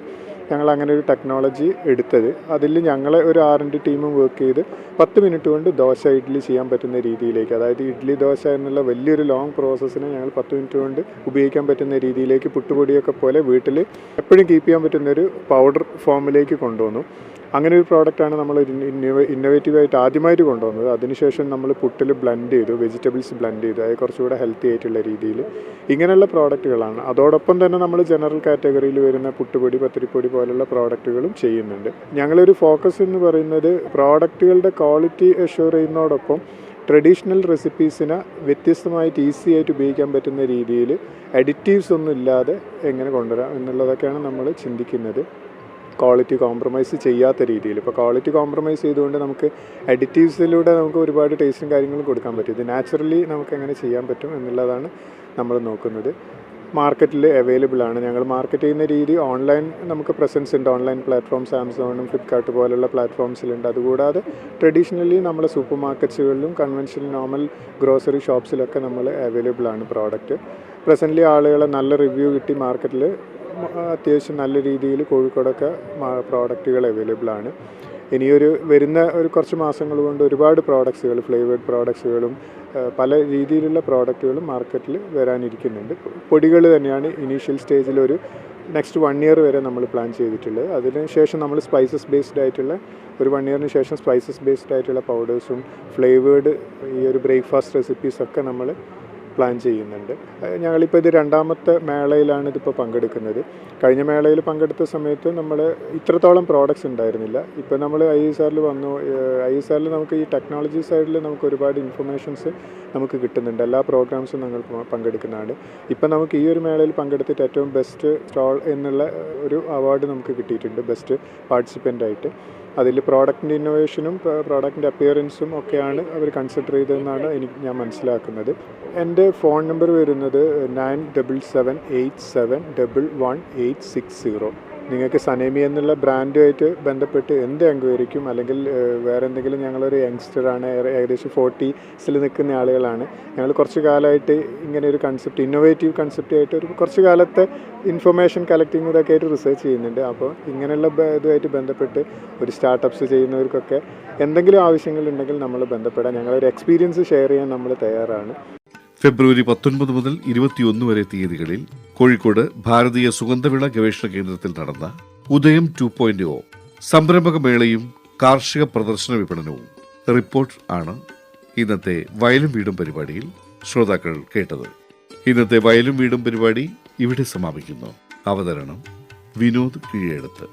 ഞങ്ങൾ അങ്ങനെ ഒരു ടെക്നോളജി എടുത്തത്. അതിൽ ഞങ്ങളെ ഒരു ആർ എൻ ഡി ടീമും വർക്ക് ചെയ്ത് പത്ത് മിനിറ്റ് കൊണ്ട് ദോശ ഇഡ്ഡലി ചെയ്യാൻ പറ്റുന്ന രീതിയിലേക്ക് അതായത് ഇഡ്ഡലി ദോശ എന്നുള്ള വലിയൊരു ലോങ് പ്രോസസ്സിനെ ഞങ്ങൾ പത്ത് മിനിറ്റ് കൊണ്ട് ഉപയോഗിക്കാൻ പറ്റുന്ന രീതിയിലേക്ക് പുട്ടുപൊടിയൊക്കെ പോലെ വീട്ടിൽ എപ്പോഴും കീപ്പ് ചെയ്യാൻ പറ്റുന്ന ഒരു പൗഡർ ഫോമിലേക്ക് കൊണ്ടുവന്നു. അങ്ങനെ ഒരു പ്രോഡക്റ്റാണ് നമ്മൾ ഇന്നോവേറ്റീവായിട്ട് ആദ്യമായിട്ട് കൊണ്ടുവന്നത്. അതിനുശേഷം നമ്മൾ പുട്ടിൽ ബ്ലെൻഡ് ചെയ്തു വെജിറ്റബിൾസ് ബ്ലെൻഡ് ചെയ്തു. അത് കുറച്ചുകൂടെ ഹെൽത്തി ആയിട്ടുള്ള രീതിയിൽ ഇങ്ങനെയുള്ള പ്രോഡക്റ്റുകളാണ് അതോടൊപ്പം തന്നെ നമ്മൾ ജനറൽ കാറ്റഗറിയിൽ വരുന്ന പുട്ടുപൊടി പത്തിരിപ്പൊടി പോലുള്ള പ്രോഡക്റ്റുകളും ചെയ്യുന്നുണ്ട്. ഞങ്ങളൊരു ഫോക്കസ് എന്ന് പറയുന്നത് പ്രോഡക്റ്റുകളുടെ ക്വാളിറ്റി അഷ്യൂർ ചെയ്യുന്നതോടൊപ്പം ട്രഡീഷണൽ റെസിപ്പീസിനെ വ്യത്യസ്തമായിട്ട് ഈസി ആയിട്ട് ഉപയോഗിക്കാൻ പറ്റുന്ന രീതിയിൽ അഡിറ്റീവ്സ് ഒന്നും ഇല്ലാതെ എങ്ങനെ കൊണ്ടുവരാം എന്നുള്ളതൊക്കെയാണ് നമ്മൾ ചിന്തിക്കുന്നത്. ക്വാളിറ്റി കോംപ്രമൈസ് ചെയ്യാത്ത രീതിയിൽ. ഇപ്പോൾ ക്വാളിറ്റി കോംപ്രമൈസ് ചെയ്തുകൊണ്ട് നമുക്ക് അഡിറ്റീവ്സിലൂടെ നമുക്ക് ഒരുപാട് ടേസ്റ്റും കാര്യങ്ങളും കൊടുക്കാൻ പറ്റും. ഇത് നാച്ചുറലി നമുക്ക് എങ്ങനെ ചെയ്യാൻ പറ്റും എന്നുള്ളതാണ് നമ്മൾ നോക്കുന്നത്. മാർക്കറ്റിൽ അവൈലബിൾ ആണ്. ഞങ്ങൾ മാർക്കറ്റ് ചെയ്യുന്ന രീതി ഓൺലൈൻ നമുക്ക് പ്രസൻസ് ഉണ്ട്. ഓൺലൈൻ പ്ലാറ്റ്ഫോംസ് ആമസോണും ഫ്ലിപ്കാർട്ട് പോലുള്ള പ്ലാറ്റ്ഫോംസിലുണ്ട് അതുകൂടാതെ ട്രഡീഷണലി നമ്മളെ സൂപ്പർ മാർക്കറ്റ്സുകളിലും കൺവെൻഷണൽ നോർമൽ ഗ്രോസറി ഷോപ്സിലൊക്കെ നമ്മൾ അവൈലബിൾ ആണ് പ്രോഡക്റ്റ് പ്രസന്റ്ലി ആളുകളെ നല്ല റിവ്യൂ കിട്ടി മാർക്കറ്റിൽ അത്യാവശ്യം നല്ല രീതിയിൽ കോഴിക്കോടൊക്കെ പ്രോഡക്റ്റുകൾ അവൈലബിൾ ആണ്. ഇനിയൊരു വരുന്ന ഒരു കുറച്ച് മാസങ്ങൾ കൊണ്ട് ഒരുപാട് പ്രോഡക്ട്സുകൾ ഫ്ലേവേഡ് പ്രോഡക്ട്സുകളും പല രീതിയിലുള്ള പ്രോഡക്റ്റുകളും മാർക്കറ്റിൽ വരാനിരിക്കുന്നുണ്ട്. പൊടികൾ തന്നെയാണ് ഇനീഷ്യൽ സ്റ്റേജിൽ ഒരു നെക്സ്റ്റ് വൺ ഇയർ വരെ നമ്മൾ പ്ലാൻ ചെയ്തിട്ടുള്ളത്. അതിന് ശേഷം നമ്മൾ സ്പൈസസ് ബേസ്ഡ് ആയിട്ടുള്ള ഒരു വൺ ഇയറിന് ശേഷം സ്പൈസസ് ബേസ്ഡ് ആയിട്ടുള്ള പൗഡേഴ്സും ഫ്ലേവേഡ് ഈ ഒരു ബ്രേക്ക്ഫാസ്റ്റ് റെസിപ്പീസൊക്കെ നമ്മൾ പ്ലാൻ ചെയ്യുന്നുണ്ട്. ഞങ്ങളിപ്പോൾ ഇത് രണ്ടാമത്തെ മേളയിലാണ് ഇതിപ്പോൾ പങ്കെടുക്കുന്നത്. കഴിഞ്ഞ മേളയിൽ പങ്കെടുത്ത സമയത്ത് നമ്മൾ ഇത്രത്തോളം പ്രോഡക്റ്റ്സ് ഉണ്ടായിരുന്നില്ല. ഇപ്പോൾ നമ്മൾ ഐ എസ് ആറിൽ വന്നു. ഐ എസ് ആറിൽ നമുക്ക് ഈ ടെക്നോളജി സൈഡിൽ നമുക്ക് ഒരുപാട് ഇൻഫർമേഷൻസ് നമുക്ക് കിട്ടുന്നുണ്ട്. എല്ലാ പ്രോഗ്രാംസും ഞങ്ങൾ പങ്കെടുക്കുന്നതാണ്. ഇപ്പം നമുക്ക് ഈ ഒരു മേളയിൽ പങ്കെടുത്തിട്ട് ഏറ്റവും ബെസ്റ്റ് സ്റ്റോൾ എന്നുള്ള ഒരു അവാർഡ് നമുക്ക് കിട്ടിയിട്ടുണ്ട്. ബെസ്റ്റ് പാർട്ടിസിപ്പന്റ് ആയിട്ട്. അതിൽ പ്രോഡക്റ്റിന്റെ ഇന്നോവേഷനും പ്രോഡക്റ്റിന്റെ അപ്പിയറൻസും ഒക്കെയാണ് അവർ കൺസിഡർ ചെയ്തതെന്നാണ് എനിക്ക് ഞാൻ മനസ്സിലാക്കുന്നത്. എന്റെ ഫോൺ നമ്പർ വരുന്നത് nine double seven eight seven double one eight six zero നിങ്ങൾക്ക് സനേമി എന്നുള്ള ബ്രാൻഡുമായിട്ട് ബന്ധപ്പെട്ട് എന്ത് എൻക്വയറിക്കും അല്ലെങ്കിൽ വേറെ എന്തെങ്കിലും ഞങ്ങളൊരു യങ്സ്റ്ററാണ് ഏകദേശം ഫോർട്ടീസിൽ നിൽക്കുന്ന ആളുകളാണ്. ഞങ്ങൾ കുറച്ച് കാലമായിട്ട് ഇങ്ങനെ ഒരു കൺസെപ്റ്റ് ഇന്നോവേറ്റീവ് കൺസെപ്റ്റ് ആയിട്ട് ഒരു കുറച്ച് കാലത്തെ ഇൻഫർമേഷൻ കളക്ടിങ് ഇതൊക്കെ ആയിട്ട് റിസർച്ച് ചെയ്യുന്നുണ്ട്. അപ്പോൾ ഇങ്ങനെയുള്ള ഇതുമായിട്ട് ബന്ധപ്പെട്ട് ഒരു സ്റ്റാർട്ടപ്സ് ചെയ്യുന്നവർക്കൊക്കെ എന്തെങ്കിലും ആവശ്യങ്ങളുണ്ടെങ്കിൽ നമ്മൾ ബന്ധപ്പെടാൻ ഞങ്ങളൊരു എക്സ്പീരിയൻസ് ഷെയർ ചെയ്യാൻ നമ്മൾ തയ്യാറാണ്. ഫെബ്രുവരി പത്തൊൻപത് മുതൽ ഇരുപത്തിയൊന്ന് വരെ തീയതികളിൽ കോഴിക്കോട് ഭാരതീയ സുഗന്ധവിള ഗവേഷണ കേന്ദ്രത്തിൽ നടന്ന ഉദയം ടു പോയിന്റ് ഒ സംരംഭക മേളയും കാർഷിക പ്രദർശന വിപണനവും. റിപ്പോർട്ട് ആണ് ഇന്നത്തെ വയലും വീടും പരിപാടിയിൽ ശ്രോതാക്കൾ കേട്ടത്. ഇന്നത്തെ വയലും വീടും പരിപാടി ഇവിടെ സമാപിക്കുന്നു. അവതരണം വിനോദ് കീഴെടുത്ത്